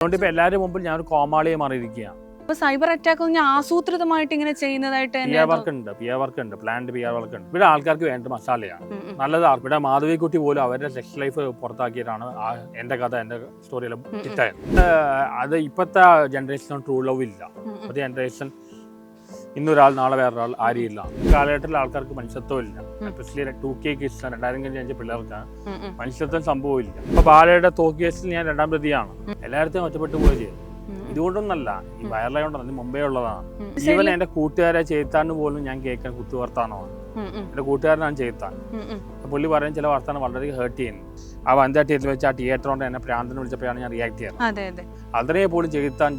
അതുകൊണ്ട് ഇപ്പൊ എല്ലാവരും മുമ്പിൽ ഞാൻ ഒരു കോമാളിയെ മാറിയിരിക്കുകയാണ്. ഇപ്പൊ സൈബർ അറ്റാക്ക് ആസൂത്രിതമായിട്ട് ഇങ്ങനെ ചെയ്യുന്നതായിട്ട് പി ആർ വർക്ക് ഉണ്ട് പി ആർ വർക്ക് ഉണ്ട് പ്ലാന്റ് പി ആർ വർക്ക് ഉണ്ട്. ഇവിടെ ആൾക്കാർക്ക് വേണ്ട മസാലയാണ്. നല്ലതാണ് ഇവിടെ മാധവിക്കുട്ടി പോലും അവരുടെ സെക്സ് ലൈഫ് പുറത്താക്കിയിട്ടാണ് എന്റെ കഥ എന്റെ സ്റ്റോറിയെല്ലാം ഉം. ഹിറ്റായത് അത് ഇപ്പോഴത്തെ ജനറേഷൻ ട്രൂ ലവ് ഇല്ല. ഉം. ജനറേഷൻ ഇന്നൊരാൾ നാളെ വേറൊരാൾ ആരെയില്ല ഈ കാലഘട്ടത്തിൽ ആൾക്കാർക്ക് മനുഷ്യത്വം ഇല്ല. ഉം. എസ്പെഷ്യലി ടു കെ കിസ് രണ്ടായിരം കഴിഞ്ഞ അഞ്ച് പിള്ളേർക്ക് മനുഷ്യത്വം സംഭവം മനുഷ്യത്വം സംഭവമില്ല. ഇപ്പൊ ബാലയുടെ തോക്ക് കേസിൽ ഞാൻ രണ്ടാം പ്രതിയാണ്. എല്ലായിടത്തും ഒറ്റപ്പെട്ടു പോയി ചെയ്തു. ഇതുകൊണ്ടൊന്നല്ല ഈ ഉം. വയറിലായോണ്ടല്ല മുംബൈ മുമ്പേ ഉള്ളതാണ്. ഇതുപോലെ ഈവൻ എന്റെ കൂട്ടുകാരെ ചെയ്ത്താന്ന് പോലും ഞാൻ കേൾക്കാൻ ഉം. എന്റെ കൂട്ടുകാരനാണ് ചേത്താൻ. പുള്ളി പറയുന്ന ചില വർത്താനം വളരെ ഹേർട്ട് ചെയ്യുന്നു. ആ വനിതാ തിയേറ്ററിൽ വെച്ച് ആ തിയേറ്റർ കൊണ്ട് എന്നെ പ്രാന്തനെ വിളിച്ചപ്പോഴാണ് ഞാൻ റിയാക്ട് ചെയ്യുന്നത് അതെ അതെ. അതിനെ പോലും ചെയ്താൻ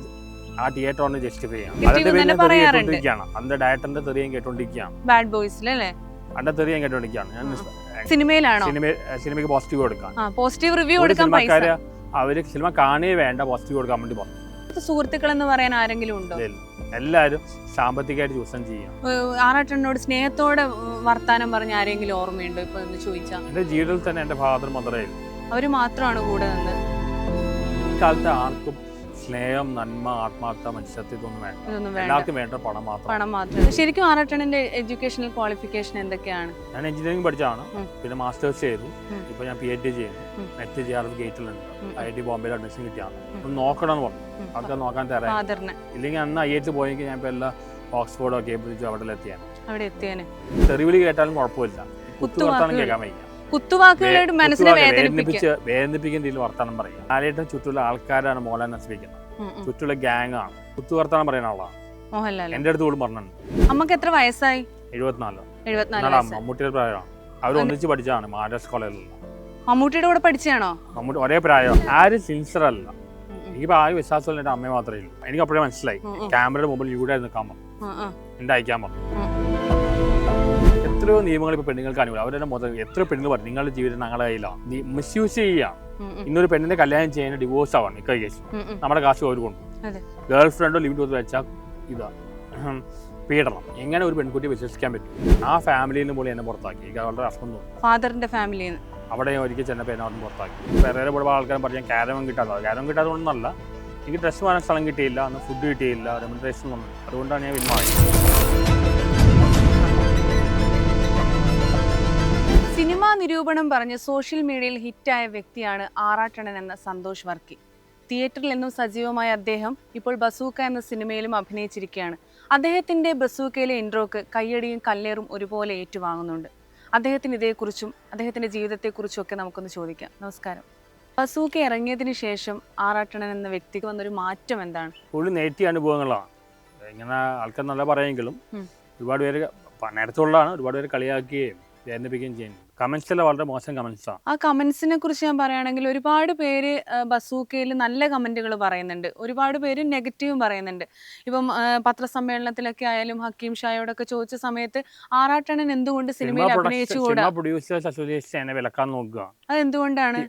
ആ തിയേറ്റർ ഒന്ന് ജസ്റ്റിഫൈ ചെയ്യാം Negative അതിന്റെ പേരിൽ. കേട്ടോണ്ടിരിക്കുകയാണ് അതിന്റെ ഡയറക്ടറിന്റെ തെറിയും കേട്ടോണ്ടിരിക്കുകയാണ് ബാഡ് ബോയ്സിൽ അല്ലേ? അതിന്റെ തെറിയും കേട്ടോണ്ടിരിക്കുകയാണ് ഞാൻ സിനിമയിലാണോ? സിനിമ സിനിമയ്ക്ക് പോസിറ്റീവ് കൊടുക്കാം പോസിറ്റീവ് റിവ്യൂ കൊടുക്കാൻ പൈസ. അവർ സിനിമ കാണുകയേ വേണ്ട പോസിറ്റീവ് കൊടുക്കാൻ വേണ്ടി പറഞ്ഞു സുഹൃത്തുക്കൾ എന്ന് പറയാൻ ആരെങ്കിലും ഉണ്ടോ? എല്ലാരും സാമ്പത്തികമായിട്ട് ചൂഷണം ചെയ്യാം ആറാട്ടനോട് സ്നേഹത്തോടെ വർത്താനം പറഞ്ഞ ആരെങ്കിലും ഓർമ്മയുണ്ടോ? ഇപ്പൊ എന്ന് ചോദിച്ചാ. എന്റെ ജീവിതത്തിൽ തന്നെ എന്റെ ഫാദർ മദറേ അവർ മാത്രമാണ് കൂടെ നിന്ന്? ഇക്കാലത്ത് ആർക്കും സ്നേഹം നന്മ ആത്മാർത്ഥ മനുഷ്യത്വം ഇതൊന്നും വേണ്ട. എല്ലാവർക്കും വേണ്ട പണം മാത്രം. പണം മാത്രം. ശരിക്കും ആറാട്ടണ്ണന്റെ എഡ്യൂക്കേഷണൽ ക്വാളിഫിക്കേഷൻ എന്തൊക്കെയാണ്? ഞാൻ എഞ്ചിനീയറിംഗ് പഠിച്ചാണ് പിന്നെ മാസ്റ്റേഴ്സ് ചെയ്തു. ഇപ്പൊ ഞാൻ പി എച്ച് ഡി ചെയ്യുന്നു നെറ്റ് ജി ആർ എഫ് ഗേറ്റിലുണ്ട് ഐ ഐ ടി ബോംബെയിൽ അഡ്മിഷൻ കിട്ടിയാണ്. ഒന്ന് നോക്കണം എന്ന് പറഞ്ഞു. അവിടെ ആൾക്കാർ നോക്കാൻ തരാം ഇല്ലെങ്കിൽ അന്ന് ഐ ടി പോയെങ്കിൽ ഞാൻ ഇപ്പൊ എല്ലാ ഓക്സ്ഫോർഡോ കേംബ്രിഡ്ജോ അവിടെ എത്തിയാണ്. അവിടെ എത്തിയാണ് തെറിവിളി കേട്ടാലും കുഴപ്പമില്ല. കുത്തു വർത്താനം കുത്തുവാക്കുകൾ. കേൾക്കാൻ വയ്യ. കുത്തുവാക്കുകളായിട്ട് മനസ്സിനെ വേദനിപ്പിച്ച് വേദനിപ്പിക്കുന്ന രീതിയിൽ വർത്തമാനം പറയും ആലയേട്ടൻ ചുറ്റുള്ള ആൾക്കാരാണ് മോഹൻലാൽ നശിപ്പിക്കുന്നത്. ചുറ്റുള്ള ഗ്യാങ് ആണ്. കുത്തു വർത്താനം പറയുന്ന ആളാണ് മോഹൻലാൽ എന്റെ അടുത്ത് പോലും പറഞ്ഞിട്ടുണ്ട്. അമ്മയ്ക്ക് എത്ര വയസ്സായി? എഴുപത്തിനാല്. മമ്മൂട്ടിയുടെ പ്രായമാണ് അവർ ഒന്നിച്ച് പഠിച്ചതാണ് മഹാരാഷ്ട്ര കോളേജിൽ. മമ്മൂട്ടിയുടെ കൂടെ പഠിച്ചാണോ മമ്മൂട്ടി ഒരേ പ്രായം. ആരും സിൻസർ അല്ല. എനിക്കിപ്പോ ആ വിശ്വാസം എന്റെ അമ്മ മാത്രമേ ഉള്ളൂ. എനിക്ക് അപ്പോഴേ മനസ്സിലായി. ക്യാമറയുടെ മുമ്പിൽ ഇവിടെ നിൽക്കാൻ പറഞ്ഞു. എന്റെ അയക്കാൻ പറഞ്ഞു. എത്രയോ നിയമങ്ങൾ ഇപ്പൊ പെണ്ണുങ്ങൾക്ക് അനുകൂലം. അവരുടെ മൊത്തം എത്ര പെണ്ണുങ്ങൾ പറഞ്ഞു. നിങ്ങളുടെ ജീവിതം ഞങ്ങളുടെ കയ്യിലാണ് മിസ്യൂസ് ചെയ്യാം. ഇന്നൊരു പെണ്ണിനെ കല്യാണം ചെയ്യാൻ ഡിവോഴ്സ് ആവാണ് ഇക്ക കേസ്. നമ്മുടെ കാശ് അവർ കൊണ്ടു. ഗേൾ ഫ്രണ്ടോ ലിവിറ്റ് കൊടുത്ത് വെച്ചാൽ ഇതാ. പീഡനം. എങ്ങനെ ഒരു പെൺകുട്ടി വിശ്വസിക്കാൻ പറ്റും? ആ ഫാമിലിയിൽ നിന്ന് പോലും എന്നെ പുറത്താക്കി. അവളുടെ ഹസ്ബൻഡ് ഫാദറിന്റെ ഫാമിലി അവിടെ ഞാൻ ഒരിക്കൽ ചെന്നപ്പോൾ എന്നെ അവിടെ പുറത്താക്കി. വേറെ ഒരുപാട് ആൾക്കാരും പറഞ്ഞു കാരവൻ കിട്ടാതെ കാരവൻ കിട്ടാത്തതുകൊണ്ടല്ല എനിക്ക് ഡ്രസ്സ് വാങ്ങാൻ സ്ഥലം കിട്ടിയില്ല. അന്ന് ഫുഡ് കിട്ടിയില്ല. റെമുനറേഷൻ വന്നു അതുകൊണ്ടാണ് ഞാൻ വിൽമാറി സിനിമാ നിരൂപണം പറഞ്ഞ് സോഷ്യൽ മീഡിയയിൽ ഹിറ്റായ വ്യക്തിയാണ് ആറാട്ടണൻ എന്ന സന്തോഷ് വർക്കി. തിയേറ്ററിൽ എന്നും സജീവമായ അദ്ദേഹം ഇപ്പോൾ ബസൂക്ക എന്ന സിനിമയിലും അഭിനയിച്ചിരിക്കുകയാണ്. അദ്ദേഹത്തിന്റെ ബസൂക്കയിലെ ഇൻട്രോക്ക് കയ്യടിയും കല്ലേറും ഒരുപോലെ ഏറ്റുവാങ്ങുന്നുണ്ട്. അദ്ദേഹത്തിന് ഇതേക്കുറിച്ചും അദ്ദേഹത്തിന്റെ ജീവിതത്തെക്കുറിച്ചും ഒക്കെ നമുക്കൊന്ന് ചോദിക്കാം. നമസ്കാരം. ബസൂക്ക ഇറങ്ങിയതിന് ശേഷം ആറാട്ടണൻ എന്ന വ്യക്തിക്ക് വന്നൊരു മാറ്റം എന്താണ്? ഫുള്ള് നെഗറ്റീവ് അനുഭവങ്ങളാണ്. ഇങ്ങനെ ആൾക്കാർ നല്ല പറയുമെങ്കിലും ഒരുപാട് പേര് നേരത്തെ ഉള്ളതാണ്. ഒരുപാട് പേര് കളിയാക്കുകയും വേദനിപ്പിക്കുകയും ചെയ്യുന്നു കമൻസിലെ വളരെ മോശം കമന്റ്സാണ് ആ. കമന്റ്സിനെ കുറിച്ച് ഞാൻ പറയുകയാണെങ്കിൽ ഒരുപാട് പേര് ബസൂക്കയിൽ നല്ല കമന്റുകൾ പറയുന്നുണ്ട്. ഒരുപാട് പേര് നെഗറ്റീവും പറയുന്നുണ്ട്. ഇപ്പം പത്രസമ്മേളനത്തിലൊക്കെ ആയാലും ഹക്കീം ഷായോടൊക്കെ ചോദിച്ച സമയത്ത് ആറാട്ടണൻ എന്തുകൊണ്ട് സിനിമയിൽ അഭിനയിച്ചു അഭിനയിച്ചുകൂടാ? പ്രൊഡ്യൂസേഴ്സ് അസോസിയേഷൻ വിലക്കാൻ നോക്കുക. അതെന്തുകൊണ്ടാണ്?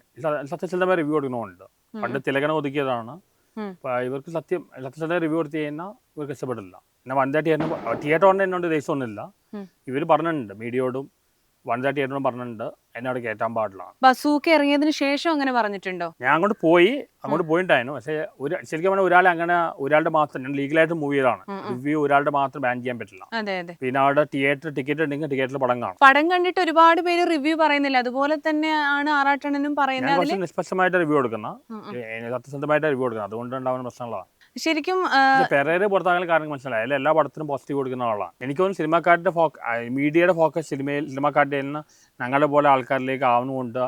സത്യസന്ധമായ റിവ്യൂ കൊടുക്കണമുണ്ട്. പണ്ട് തിലകന ഒതുക്കിയതാണ്. ഇവർക്ക് സത്യം സത്യസന്ധമായ റിവ്യൂ കൊടുത്തു കഴിഞ്ഞാൽ ഇവർക്ക് ഇഷ്ടപ്പെടില്ല. പിന്നെ വനിതാ തിയേറ്റർ തിയേറ്റർ കൊണ്ട് എന്നോട് ദേഷ്യമൊന്നുമില്ല. ഉം. ഇവർ പറഞ്ഞിട്ടുണ്ട് മീഡിയയോടും വനിതാ തിയേറ്ററിനോടും പറഞ്ഞിട്ടുണ്ട്. എന്നോട് കയറ്റാൻ പാടില്ല. ബസൂക്ക് ഇറങ്ങിയതിന് ശേഷം അങ്ങനെ പറഞ്ഞിട്ടുണ്ടോ? ഞാൻ അങ്ങോട്ട് പോയി അങ്ങോട്ട് പോയിട്ടായിരുന്നു പക്ഷേ ഒരു ശരിക്കും പറഞ്ഞാൽ ഒരാളെ അങ്ങനെ ഒരാളുടെ മാത്രം ഞാൻ ലീഗലായിട്ട് മൂവ്. റിവ്യൂ ഒരാളുടെ മാത്രം ബാൻ ചെയ്യാൻ പറ്റില്ല. പിന്നെ അവിടെ തിയേറ്റർ ടിക്കറ്റ് ഉണ്ടെങ്കിൽ തിയേറ്ററിൽ പടം കാണും. പടം കണ്ടിട്ട് ഒരുപാട് പേര് റിവ്യൂ പറയുന്നില്ല. അതുപോലെ തന്നെയാണ് ആറാട്ടണനും പറയുന്നത്. നിഷ്പക്ഷമായിട്ട് റിവ്യൂ കൊടുക്കുന്ന. സത്യസന്ധമായിട്ട് റിവ്യൂ കൊടുക്കുന്നത്. അതുകൊണ്ട് ഉണ്ടാവുന്ന പ്രശ്നങ്ങളാണ്. ശരിക്കും പെരേരെ പുറത്താകാൻ കാരണം മനസ്സിലായി. അതിൽ എല്ലാ പടത്തിനും പോസിറ്റീവ് കൊടുക്കുന്ന ആളാണ്. എനിക്ക് തോന്നുന്നു സിനിമാക്കാരുടെ ഫോക്ക മീഡിയയുടെ ഫോക്കസ് സിനിമയിൽ സിനിമാക്കാരുടെ നിന്ന് ഞങ്ങളെ പോലെ ആൾക്കാരിലേക്ക് ആവുന്നുകൊണ്ട്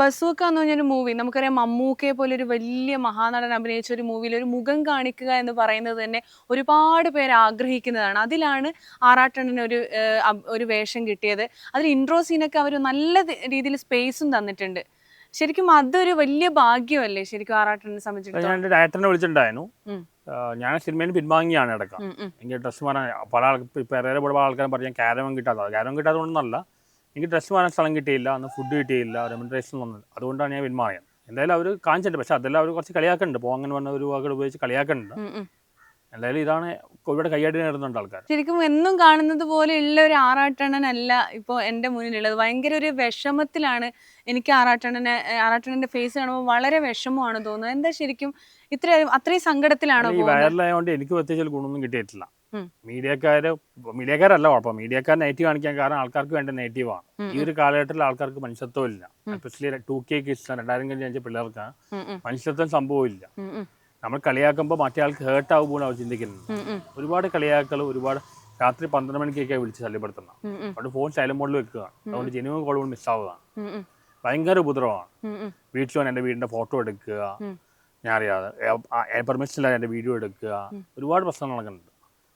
ബസൂക്ക എന്ന് പറഞ്ഞൊരു മൂവി നമുക്കറിയാം മമ്മൂക്കയെ പോലെ ഒരു വലിയ മഹാനടൻ അഭിനയിച്ച ഒരു മൂവിയിൽ ഒരു മുഖം കാണിക്കുക എന്ന് പറയുന്നത് തന്നെ ഒരുപാട് പേര് ആഗ്രഹിക്കുന്നതാണ്. അതിലാണ് ആറാട്ടണ്ണന് ഒരു ഒരു വേഷം കിട്ടിയത്. അതിൽ ഇൻട്രോ സീനൊക്കെ അവർ നല്ല രീതിയിൽ സ്പേസും തന്നിട്ടുണ്ട്. ശരിക്കും അതൊരു വലിയ ഭാഗ്യമല്ലേ ശരിക്കും ആറാട്ടിനെ സംബന്ധിച്ചിടത്തോളം? ഞാൻ ഡയറക്ടറിനെ വിളിച്ചിട്ടുണ്ടായിരുന്നു. ഞാൻ സിനിമയിൽ പിൻവാങ്ങിയാണ് ഉം. എനിക്ക് ഡ്രസ്സ് മാറാൻ പല ആൾ പെരേരെ ഒരുപാട് ആൾക്കാരും പറഞ്ഞാൽ ക്യാരവൻ കിട്ടാത്ത ക്യാരവൻ കിട്ടാത്തതുകൊണ്ടൊന്നല്ല എനിക്ക് ഡ്രസ്സ് മാറാൻ സ്ഥലം കിട്ടിയില്ല അന്ന് ഫുഡ് കിട്ടിയില്ല റെമുനറേഷൻ ഒന്നും അതുകൊണ്ടാണ് ഞാൻ പിൻവാങ്ങിയത്. എന്തായാലും അവർ കാണിച്ചിട്ടുണ്ട്. പക്ഷെ അതെല്ലാം അവർ കുറച്ച് കളിയാക്കുന്നുണ്ട്. പോകാൻ വന്ന പറഞ്ഞ ഒരു വാക്കുകൾ ഉപയോഗിച്ച് കളിയാക്കുന്നുണ്ട്. എന്തായാലും ഇതാണ് ഇവിടെ കൈയടി നേടുന്നുണ്ട് ആൾക്കാർ ശരിക്കും എന്നും കാണുന്നത് പോലെ ഉള്ള ഒരു ആറാട്ടണ്ണനല്ല ഇപ്പോൾ എന്റെ മുന്നിലുള്ളത്. ഭയങ്കര ഒരു വിഷമത്തിലാണ് എനിക്ക് ആറാട്ടണ്ണനെ ആറാട്ടണ്ണന്റെ ഫേസ് കാണുമ്പോൾ വളരെ വിഷമമാണ് തോന്നുന്നത്. എന്താ ശരിക്കും ഇത്ര അത്രയും സങ്കടത്തിലാണോ ഈ പോകുന്നത്? വയറിലായതുകൊണ്ട് എനിക്ക് പ്രത്യേകിച്ച് ഗുണമൊന്നും കിട്ടിയിട്ടില്ല. മീഡിയക്കാര് മീഡിയക്കാരല്ല കുഴപ്പം. മീഡിയക്കാർ നെഗറ്റീവ് കാണിക്കാൻ കാരണം ആൾക്കാർക്ക് വേണ്ട നെഗറ്റീവാണ് ഈ ഒരു കാലഘട്ടത്തിൽ ആൾക്കാർക്ക് മനുഷ്യത്വം ഇല്ല. എസ്പെഷ്യലി ടു കെ കിഡ്സ് രണ്ടായിരം കഴിഞ്ഞ പിള്ളേർക്ക് മനുഷ്യത്വം സംഭവമില്ല നമ്മൾ കളിയാക്കുമ്പോൾ മറ്റേ ആൾക്ക് ഹേർട്ട് ആകുമ്പോൾ അവർ ഉം, ഒരുപാട് കളിയാക്കൽ ഒരുപാട് രാത്രി പന്ത്രണ്ട് മണിക്കൊക്കെ വിളിച്ച് ശല്യപ്പെടുത്തണം അതുകൊണ്ട് ഫോൺ സൈലന്റ് മോഡിൽ വെക്കുക. അതുകൊണ്ട് ജനുവൻ കോൾ ഉം, ഉം, ഭയങ്കര ഉപദ്രവമാണ്. വീട്ടിൽ വന്ന് എന്റെ വീടിന്റെ ഫോട്ടോ എടുക്കുക. ഞാൻ അറിയാതെ പെർമിഷൻ ഇല്ലാതെ എന്റെ വീഡിയോ എടുക്കുക. ഒരുപാട് പ്രശ്നങ്ങൾ നടക്കുന്നുണ്ട്.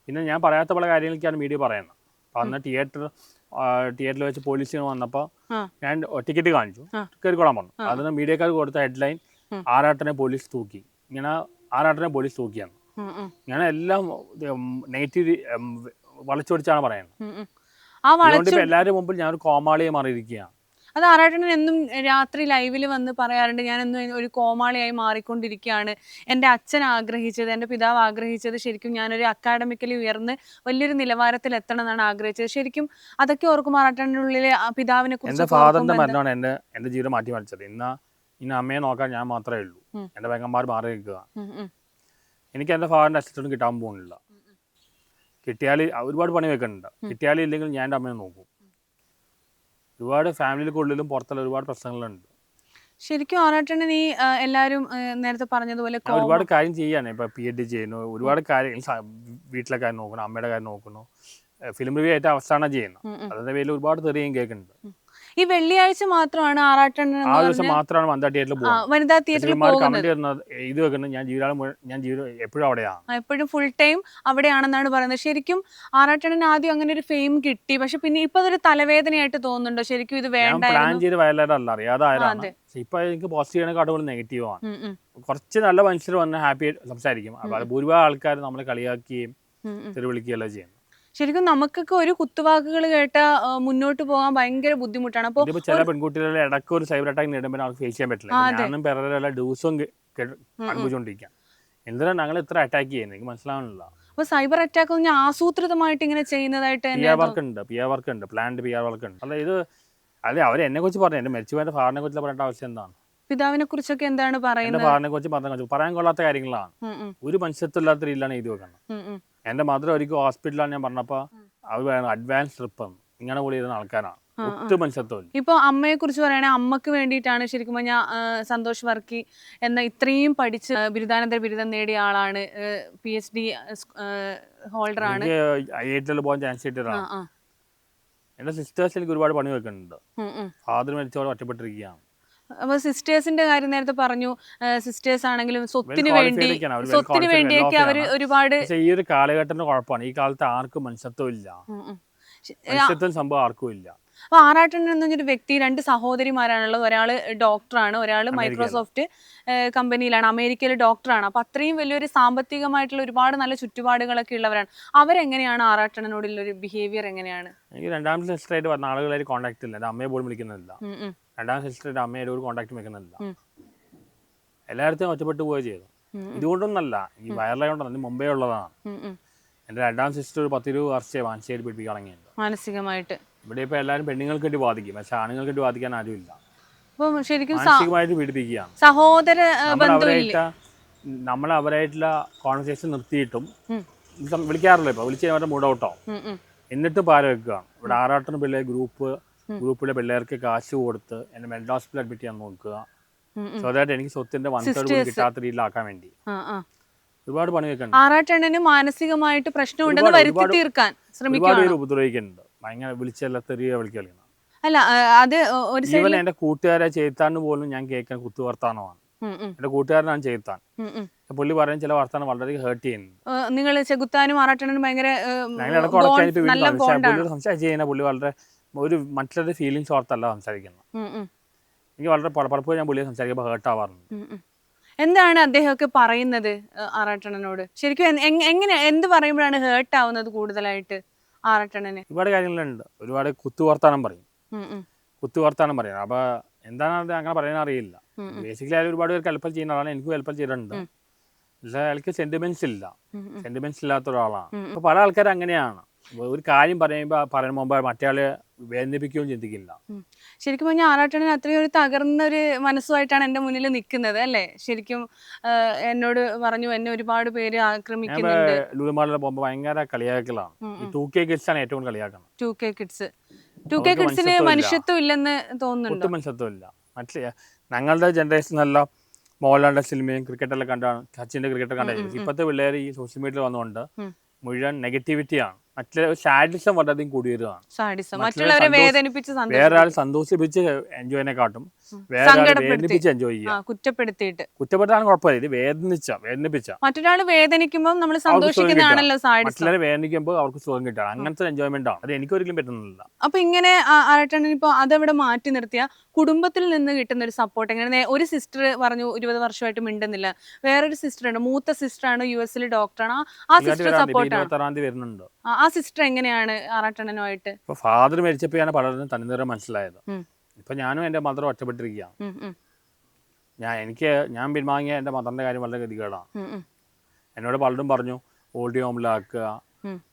പിന്നെ ഞാൻ പറയാത്ത പല കാര്യങ്ങളൊക്കെയാണ് മീഡിയ പറയുന്നത്. അപ്പം അന്ന് തിയേറ്റർ തിയേറ്ററിൽ വെച്ച് പോലീസിന് വന്നപ്പോൾ ഞാൻ ടിക്കറ്റ് കാണിച്ചു. കയറിക്കോളാൻ പറഞ്ഞു. അതിന് മീഡിയക്കാർ കൊടുത്ത ഹെഡ്ലൈൻ. ആറാട്ടനെ പോലീസ് തൂക്കി. ഇങ്ങനെ ആറാട്ടനെ പോലീസ് തൂക്കിയാണ്. ഉം, എല്ലാം നെഗറ്റീവ് വളച്ചൊടിച്ചാണ് പറയുന്നത് എല്ലാവരും മുമ്പിൽ ഞാനൊരു കോമാളിയെ മാറിയിരിക്കുകയാണ്. അത് ആറാട്ടണൻ എന്നും രാത്രി ലൈവിൽ വന്ന് പറയാറുണ്ട് ഞാൻ എന്നും ഒരു കോമാളിയായി മാറിക്കൊണ്ടിരിക്കുകയാണ്. എന്റെ അച്ഛൻ ആഗ്രഹിച്ചത് എന്റെ പിതാവ് ആഗ്രഹിച്ചത് ശരിക്കും ഞാനൊരു അക്കാഡമിക്കലി ഉയർന്ന് വലിയൊരു നിലവാരത്തിൽ എത്തണം എന്നാണ് ആഗ്രഹിച്ചത്. ശരിക്കും അതൊക്കെ ഓർക്കും ആറാട്ടണ്ണനുള്ളിലെ ഉള്ളിലെ പിതാവിനെ എന്റെ കുറിച്ച് ഫാദറിന്റെ മരണമാണ് എന്റെ എന്റെ ജീവിതം മാറ്റി മറിച്ചത് ഇന്ന് ഇന്ന് അമ്മയെ നോക്കാൻ ഞാൻ മാത്രമേ ഉള്ളൂ. എന്റെ എന്റെ പെങ്ങന്മാർ മാറി നിൽക്കുക. എനിക്ക് എന്റെ ഫാദറിന്റെ അസിസ്റ്റന്റ് കിട്ടാൻ പോകുന്നില്ല കിട്ടിയാൽ ഒരുപാട് പണി വെക്കുന്നുണ്ട്. കിട്ടിയാലും ഇല്ലെങ്കിൽ ഞാൻ എന്റെ അമ്മയെ നോക്കും. ഒരുപാട് ഫാമിലിക്കുള്ളിലും പുറത്തുള്ള ഒരുപാട് പ്രശ്നങ്ങളുണ്ട്. ശരിക്കും ആറാട്ടണ്ണൻ ഈ ആ, എല്ലാവരും നേരത്തെ പറഞ്ഞതുപോലെ ഒരുപാട് കാര്യം ചെയ്യാണ് ഇപ്പൊ പി എച്ച് ഡി ചെയ്യുന്നു. ഒരുപാട് കാര്യം വീട്ടിലെ കാര്യം നോക്കണം അമ്മയുടെ കാര്യം നോക്കുന്നു. ഫിലിം റിവ്യൂ ആയിട്ട് അവസാനം ചെയ്യുന്നു അതിന്റെ. പേരിൽ ഒരുപാട് തെറിയും കേൾക്കുന്നുണ്ട്. ഈ വെള്ളിയാഴ്ച മാത്രമാണ് ആറാട്ടണ്ണൻ ആ ദിവസം മാത്രമാണ് വന്താ തിയേറ്ററിൽ പോകുന്നത്. വനിതാ തിയേറ്ററിൽ പോകുന്നത്. കമന്റ് ചെയ്യുന്നത് ഇത് വെക്കുന്നത് ഞാൻ ജീവിതം ഞാൻ ജീവിതം എപ്പോഴും അവിടെയാണ് എപ്പോഴും ഫുൾ ടൈം അവിടെയാണെന്നാണ് പറയുന്നത്. ശരിക്കും ആറാട്ടണ്ണൻ ആദ്യം അങ്ങനെ ഒരു ഫെയിം കിട്ടി. പക്ഷെ പിന്നെ ഇപ്പൊ അതൊരു തലവേദനയായിട്ട് തോന്നുന്നുണ്ടോ? ശരിക്കും ഇത് വേണ്ട പ്ലാൻ വേണ്ടായിരുന്നു ചെയ്ത് വയലായിട്ടല്ല അറിയാതെ ആയതാണ്. അതെ. പക്ഷെ ഇപ്പൊ എനിക്ക് പോസിറ്റീവ് കാട്ടുകൾ നെഗറ്റീവ് ആണ്. കുറച്ച് നല്ല മനുഷ്യർ വന്ന് ഹാപ്പി ആയിട്ട് സംസാരിക്കും. ഭൂരിഭാഗം ആൾക്കാർ നമ്മളെ കളിയാക്കുകയും. തെരുവിളിക്കുകയല്ല ചെയ്യുന്നത് ശരിക്കും നമുക്കൊക്കെ ഒരു കുത്തുവാക്കുകൾ കേട്ട മുന്നോട്ട് പോകാൻ ഭയങ്കര ബുദ്ധിമുട്ടാണ്. അപ്പൊ ഇതിപ്പോ ചില പെൺകുട്ടികളുടെ ഇടയ്ക്ക് ഒരു സൈബർ അറ്റാക്ക് നേടുമ്പോൾ അവർക്ക് ഫേസ് ചെയ്യാൻ പറ്റില്ല. ഞാനും പിറരെ ദിവസവും അനുഭവിച്ചുകൊണ്ടിരിക്കാം എന്തിനാണ് ഞങ്ങൾ ഇത്ര അറ്റാക്ക് ചെയ്യുന്നത് എനിക്ക് മനസ്സിലാവുന്നില്ല. അപ്പൊ സൈബർ അറ്റാക്ക് ഒന്ന് ആസൂത്രിതമായിട്ട് ഇങ്ങനെ ചെയ്യുന്നതായിട്ട് വർക്ക് ഉണ്ട് പി ആർ വർക്ക് ഉണ്ട് പ്ലാൻഡ് പി ആർ വർക്ക് ഉണ്ട്. അല്ല ഇത് അതെ അവർ എന്നെ കുറിച്ച് പറഞ്ഞു എന്റെ മരിച്ചുപോയ ഫാറിനെ കുറിച്ച് പറയേണ്ട ആവശ്യം എന്താണ്? പിതാവിനെ കുറിച്ചൊക്കെ എന്താണ് പറയുന്നത്? ഫാറിനെ കുറിച്ച് പറഞ്ഞു പറയാൻ കൊള്ളാത്ത കാര്യങ്ങളാണ്. ഒരു മനുഷ്യത്വം ഇല്ലാത്ത രീതിയിലാണ് എഴുതി ഉം. എന്റെ മദർ ഒരിക്കലും ഹോസ്പിറ്റലാണ് ഞാൻ പറഞ്ഞപ്പോൾ അത് വേണം. അഡ്വാൻസ് ട്രിപ്പ് ഇങ്ങനെ കൂടി ഇരുന്ന ആൾക്കാരാണ് ഒട്ടും ഇപ്പൊ അമ്മയെ കുറിച്ച് പറയുകയാണെങ്കിൽ അമ്മയ്ക്ക് വേണ്ടിയിട്ടാണ് ശരിക്കും ഞാൻ സന്തോഷ് വർക്കി എന്ന ഇത്രയും പഠിച്ച് ബിരുദാനന്തര ബിരുദം നേടിയ ആളാണ് പി എച്ച് ഡി ഹോൾഡർ ആണ് എനിക്ക് ഐ ഐ ടിയിൽ പോകാൻ ചാൻസ് എന്റെ കിട്ടിയതാണ്. ആ. എന്റെ സിസ്റ്റേഴ്സ് എനിക്ക് ഒരുപാട് പണി വെക്കുന്നുണ്ട്. ഫാദർ മരിച്ചോടെ ഒറ്റപ്പെട്ടിരിക്കുകയാണ്. അപ്പൊ സിസ്റ്റേഴ്സിന്റെ കാര്യം നേരത്തെ പറഞ്ഞു. സിസ്റ്റേഴ്സ് ആണെങ്കിലും സ്വത്തിന് വേണ്ടി സ്വത്തിന് വേണ്ടിയൊക്കെ അവർ ഒരുപാട് ഈ ഒരു കാലഘട്ടത്തിന്റെ കുഴപ്പമാണ്. ഈ കാലത്ത് ആർക്കും മനുഷ്യത്വം ഇല്ല. മനുഷ്യത്വം സംഭവം ആർക്കും ഇല്ല. അപ്പൊ ആറാട്ടണ്ണൻ എന്ന് പറഞ്ഞൊരു വ്യക്തി രണ്ട് സഹോദരിമാരാണുള്ളത്. ഒരാൾ ഡോക്ടറാണ് ഒരാൾ മൈക്രോസോഫ്റ്റ് കമ്പനിയിലാണ്. അമേരിക്കയിൽ ഡോക്ടറാണ്. അപ്പൊ അത്രയും വലിയൊരു സാമ്പത്തികമായിട്ടുള്ള ഒരുപാട് നല്ല ചുറ്റുപാടുകളൊക്കെ ഉള്ളവരാണ്. അവരെങ്ങനെയാണ് ആറാട്ടണ്ണനോടുള്ള ഒരു ബിഹേവിയർ എങ്ങനെയാണ്? എനിക്ക് രണ്ടാമത്തെ വന്ന ആളുകളായിട്ട് കോൺടാക്ട് ഇല്ല. അമ്മയെ പോലും വിളിക്കുന്നില്ല ഉം, സിസ്റ്ററുടെ അമ്മയുടെ ഒരു കോൺടാക്ട് വെക്കുന്നില്ല. എല്ലായിടത്തും ഒറ്റപ്പെട്ടു പോവുക ചെയ്തു. ഇതുകൊണ്ടൊന്നല്ല ഈ വയറിലായതുകൊണ്ടല്ല മുംബൈ ഉള്ളതാണ്. എന്റെ രണ്ടാം സിസ്റ്റർ ഒരു പത്തിരുപത് വർഷമായി വാഞ്ചേരി പിടിപ്പിക്കാൻ ഇറങ്ങിയുണ്ട് മാനസികമായിട്ട്. ഇവിടെ ഇപ്പൊ എല്ലാവരും പെണ്ണുങ്ങൾക്ക് വേണ്ടി ബാധിക്കും പക്ഷെ ആണുങ്ങൾക്ക് വേണ്ടി ബാധിക്കാൻ ആരുമില്ല. ശരിക്കും മാനസികമായിട്ട് പീഡിപ്പിക്കുകയാണ്. സഹോദര നമ്മൾ അവരായിട്ടുള്ള കോൺവെർസേഷൻ നിർത്തിയിട്ടും വിളിക്കാറില്ല ഇപ്പൊ വിളിച്ച് അവരുടെ മൂഡ് ഉം, എന്നിട്ട് പാര വെക്കുക ഇവിടെ ആറാട്ടന് പിള്ളേർ ഗ്രൂപ്പ് ഗ്രൂപ്പിലെ പിള്ളേർക്ക് കാശ് കൊടുത്ത് എന്നെ മെന്റൽ ഹോസ്പിറ്റൽ അഡ്മിറ്റ് ചെയ്യാൻ നോക്കുക. സോ ദാറ്റ് എനിക്ക് സ്വത്തിന്റെ വൺ തേർഡ്. കിട്ടാത്ത രീതിയിലാക്കാൻ വേണ്ടി. ഒരുപാട് പണി വെക്കുന്നുണ്ട് ആറാട്ടണ്ണന് മാനസികമായിട്ട് പ്രശ്നമുണ്ടെന്ന് വരുത്തി തീർക്കാൻ ഉപദ്രവിക്കുന്നുണ്ട്. ഭയങ്കര വിളിച്ചല്ല തെറിയ അല്ല അത് ഒരു ഈവൻ എന്റെ കൂട്ടുകാരെ ചെയ്ത്താന്ന് പോലും ഞാൻ കേൾക്കാൻ കുത്തുവർത്താനമാണ്. എന്റെ കൂട്ടുകാരനാണ് ചെയ്ത്താൻ പുള്ളി പറയുന്ന ചില വർത്താനം വളരെ ഹേർട്ട് ചെയ്യുന്നുണ്ട്. നിങ്ങൾ ചെകുത്താനും ആറാട്ടണ്ണനും ഭയങ്കര കഴിഞ്ഞാൽ പുള്ളി വളരെ ഒരു മറ്റുള്ള ഫീലിങ്സ് ഓർത്തല്ല സംസാരിക്കുന്നത്. എനിക്ക് വളരെ പല- പലപ്പോഴും ഞാൻ പുള്ളിയെ സംസാരിക്കുമ്പോൾ ഹേർട്ട് ആവാറുണ്ട്. എന്താണ് അദ്ദേഹമൊക്കെ പറയുന്നത് ആറാട്ടണനോട് ആറാട്ടണ്ണനോട്? ശരിക്കും എങ്ങനെ എന്ത് പറയുമ്പോഴാണ് ഹേർട്ട് ആവുന്നത് കൂടുതലായിട്ട് ആറാട്ടണന് ഒരുപാട് കാര്യങ്ങളുണ്ട്. ഒരുപാട് കുത്തുവർത്താനം പറയും. കുത്തു വർത്താനം കുത്തുവർത്താനം പറയും. അപ്പൊ എന്താണ് അങ്ങനെ പറയാൻ അറിയില്ല. ബേസിക്കലി അയാൾ ഒരുപാട് പേർക്ക് ഹെൽപ്പ് ചെയ്യുന്ന ആളാണ്. എനിക്കും ഹെൽപ്പ് ചെയ്തിട്ടുണ്ട്. പക്ഷേ അയാൾക്ക് സെന്റിമെന്റ്സ് ഇല്ല. സെന്റിമെന്റ്സ് ഇല്ലാത്ത ഒരാളാണ്. അപ്പൊ പല ആൾക്കാരും അങ്ങനെയാണ്. ഒരു കാര്യം പറയുമ്പോൾ പറയുന്ന മുമ്പ് മറ്റേ വേദനിപ്പിക്കുകയും ചിന്തിക്കില്ല. ശരിക്കും പറഞ്ഞാൽ ആറാട്ടണൻ അത്രയും ഒരു തകർന്ന ഒരു മനസ്സുമായിട്ടാണ് എന്റെ മുന്നിൽ നിൽക്കുന്നത് അല്ലേ? ശരിക്കും എന്നോട് പറഞ്ഞു എന്നെ ഒരുപാട് പേര് ആക്രമിക്കുന്നുണ്ട്. ബോംബ് പോകുമ്പോൾ ഭയങ്കര കളിയാക്കലാണ്. ടു കെ കിഡ്സ് ആണ് ഏറ്റവും കളിയാക്കുന്നത് two K kids two K കിഡ്സിന് മനുഷ്യത്വം ഇല്ല. മനുഷ്യത്വം ഇല്ലെന്ന് തോന്നുന്നുണ്ട്? മനുഷ്യത്വം ഇല്ല മറ്റേ ഞങ്ങളുടെ ജനറേഷനിലെല്ലാം മോഹൻലാലിന്റെ സിനിമയും ക്രിക്കറ്റെല്ലാം കണ്ടാണ് സച്ചിന്റെ ക്രിക്കറ്റ് കണ്ടായിരുന്നു. ഇപ്പോഴത്തെ പിള്ളേർ ഈ സോഷ്യൽ മീഡിയയിൽ വന്നുകൊണ്ട് മുഴുവൻ നെഗറ്റിവിറ്റിയാണ് മറ്റേ സാഡിസം വളരെയധികം കൂടി മറ്റുള്ളവരെ വേദനിപ്പിച്ച് വേറെ ആൾ സന്തോഷിപ്പിച്ച് എൻജോയിനെ കാട്ടും. വേറെ വേദനിപ്പിച്ച് എൻജോയ് കുറ്റപ്പെടുത്തിയിട്ട്. കുഴപ്പമില്ല. ഇത് വേദനിച്ച വേദനിപ്പിച്ച. മറ്റൊരാൾ വേദനിക്കുമ്പോൾ നമ്മൾ സന്തോഷിക്കുന്നതാണല്ലോ മറ്റുള്ളവരെ വേദനിക്കുമ്പോൾ അവർക്ക് സുഖം അങ്ങനത്തെ എൻജോയ്മെന്റ് ആണ്. അത് എനിക്കൊരിക്കലും പറ്റുന്നില്ല. അപ്പൊ ഇങ്ങനെ ഇപ്പൊ അതവിടെ മാറ്റി നിർത്തിയ കുടുംബത്തിൽ നിന്ന് കിട്ടുന്ന ഒരു സപ്പോർട്ട് എങ്ങനെ? ഒരു സിസ്റ്റർ പറഞ്ഞു ഇരുപത് വർഷമായിട്ട് മിണ്ടുന്നില്ല. വേറൊരു സിസ്റ്റർ ഉണ്ട്. മൂത്ത സിസ്റ്റർ ആണ് യു എസിൽ ഡോക്ടറാണ് ആ സിസ്റ്റർ സപ്പോർട്ട് ആണ്. തീയതി വരുന്നുണ്ട്. ആ സിസ്റ്റർ എങ്ങനെയാണ് ആറാട്ടണ്ണനുമായിട്ട്? ഇപ്പൊ ഫാദർ മരിച്ചപ്പോഴാണ് പലരും തനിനിറം മനസ്സിലായത്. ഇപ്പൊ ഞാനും എന്റെ മദർ ഒറ്റപ്പെട്ടിരിക്കുകയാണ്. ഞാൻ എനിക്ക് ഞാൻ പിൻവാങ്ങിയ എന്റെ മദറിന്റെ കാര്യം വളരെ ഗതികേടാണ്. എന്നോട് പലരും പറഞ്ഞു ഓൾഡ് ഹോമിലാക്കുക.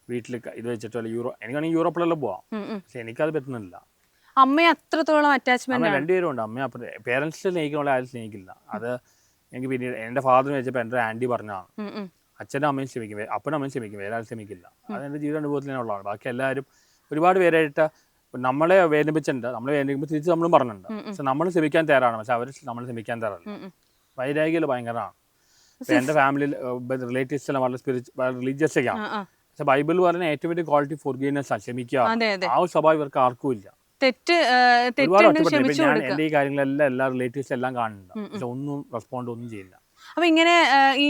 വീട്ടിൽ ഇത് വെച്ചിട്ട് വല്ല യൂറോ എനിക്കാണെങ്കിൽ യൂറോപ്പിലെല്ലാം പോവാം. പക്ഷെ എനിക്കത് പറ്റുന്നില്ല. അമ്മയെ അത്രത്തോളം അറ്റാച്ച്മെന്റ് അമ്മ രണ്ടുപേരും ഉണ്ട്. അമ്മ പേരൻസ് സ്നേഹിക്കുന്ന ആരും സ്നേഹിക്കില്ല. അത് എനിക്ക് പിന്നീട് എന്റെ ഫാദർ വെച്ചപ്പോൾ എന്റെ ആന്റി പറഞ്ഞതാണ്. അച്ഛനും അമ്മയും ക്ഷമിക്കും. വേ- അപ്പനും അമ്മയും ക്ഷമിക്കും. വേറെ ആരും ക്ഷമിക്കില്ല. അത് എന്റെ ജീവിത അനുഭവത്തിൽ തന്നെ ഉള്ളതാണ് ബാക്കി എല്ലാവരും ഒരുപാട് പേരായിട്ട് നമ്മളെ വേദനിപ്പിച്ചിട്ടുണ്ട്. നമ്മളെ വേദനിക്കുമ്പോൾ തിരിച്ച് നമ്മളും പറഞ്ഞിട്ടുണ്ട്. പക്ഷെ നമ്മൾ ക്ഷമിക്കാൻ തയ്യാറാണ്. പക്ഷെ അവർ നമ്മൾ ക്ഷമിക്കാൻ തയ്യാറല്ല. വൈരാഗ്യം ഭയങ്കരമാണ്. ഇപ്പൊ എന്റെ ഫാമിലിയിൽ റിലേറ്റീവ്സ് എല്ലാം വളരെ സ്പിരിച്ച് വളരെ റിലീജിയസ് ഒക്കെയാണ്. പക്ഷെ ബൈബിൾ പറയുന്ന ഏറ്റവും വലിയ ക്വാളിറ്റി ഫോർഗീവ്നെസ് ആണ്. ക്ഷമിക്കുക. ആ സ്വഭാവം ഇവർക്ക് ആർക്കും ഇല്ല. തെറ്റ് ഞാൻ എന്റെ ഈ കാര്യങ്ങളെല്ലാം എല്ലാ റിലേറ്റീവ്സ് എല്ലാം കാണുന്നുണ്ട്. പക്ഷെ ഒന്നും റെസ്പോണ്ട് ഒന്നും ചെയ്യില്ല. അപ്പൊ ഇങ്ങനെ ഈ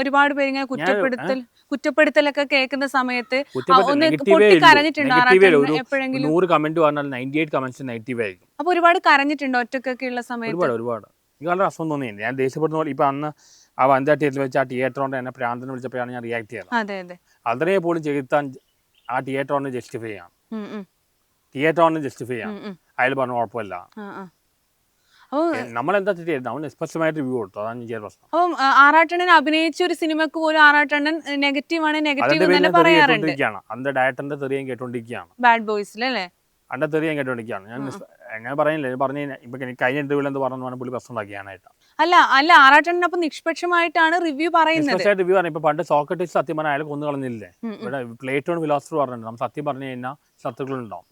ഒരുപാട് പേര് ഇങ്ങനെ കുറ്റപ്പെടുത്തൽ കുറ്റപ്പെടുത്തലൊക്കെ കേൾക്കുന്ന സമയത്ത് ഒന്ന് പൊട്ടി കരഞ്ഞിട്ടുണ്ടോ എപ്പോഴെങ്കിലും? നൂറ് കമന്റ് പറഞ്ഞാൽ നയന്റി എയ്റ്റ് കമന്റ്സ് നെഗറ്റീവ് ആയിരിക്കും. അപ്പൊ ഒരുപാട് കരഞ്ഞിട്ടുണ്ടോ ഒറ്റക്കൊക്കെ ഉള്ള സമയത്ത്? ഒരുപാട് ഒരുപാട്. എനിക്ക് വളരെ അസുഖം തോന്നിയില്ല ഞാൻ ദേഷ്യപ്പെടുന്ന പോലെ ഇപ്പൊ അന്ന് ആ വനിതാ തിയേറ്ററിൽ വെച്ച് ആ തിയേറ്റർ കൊണ്ട് എന്നെ പ്രാന്തനെ വിളിച്ചപ്പോഴാണ് ഞാൻ റിയാക്ട് ചെയ്യുന്നത് അതെ അതെ. അതിനെ പോലും ചെയ്താൻ ആ തിയേറ്റർ കൊണ്ട് ജസ്റ്റിഫൈ ചെയ്യാം തിയേറ്റർ കൊണ്ട് ജസ്റ്റിഫൈ ചെയ്യാം. അയാൾ പറഞ്ഞു കുഴപ്പമില്ല. ചെയ്തത് കൊടുത്തു. അതാണ് പ്രശ്നം. അപ്പം ആറാട്ടണ്ണൻ അഭിനയിച്ച ഒരു സിനിമക്ക് പോലും ആറാട്ടണ്ണൻ നെഗറ്റീവ് ആണ് നെഗറ്റീവ് തന്നെ പറയാറുണ്ട്. കേട്ടോണ്ടിരിക്കുകയാണ്. അതിന്റെ ഡയറക്ടറിന്റെ തെറിയും കേട്ടോണ്ടിരിക്കുകയാണ്. ബാഡ് ബോയ്സിൽ അല്ലേ? അതിന്റെ തെറിയും കേട്ടോണ്ടിരിക്കുകയാണ്. ഞാൻ പറഞ്ഞില്ല പറഞ്ഞു കഴിഞ്ഞാൽ ഇപ്പൊ കഴിഞ്ഞ ഇന്റർവ്യൂവിൽ എന്ത് പറഞ്ഞു പറഞ്ഞ പുള്ളി പ്രശ്നം ഉണ്ടാക്കിയാനായിട്ട് അല്ല അല്ല ആറാട്ടണ്ണൻ അപ്പൊ നിഷ്പക്ഷമായിട്ടാണ് റിവ്യൂ പറയുന്നത്. റിവ്യൂ പറഞ്ഞു ഇപ്പൊ പണ്ട് സോക്രട്ടീസ് സത്യം പറഞ്ഞാൽ അയാൾ കൊന്നു കളഞ്ഞില്ലേ. ഇവിടെ പ്ലേറ്റോൺ ഫിലോസഫർ പറഞ്ഞിട്ടുണ്ട്. നമ്മൾ സത്യം പറഞ്ഞു കഴിഞ്ഞാൽ ശത്രുക്കളുണ്ടാവും.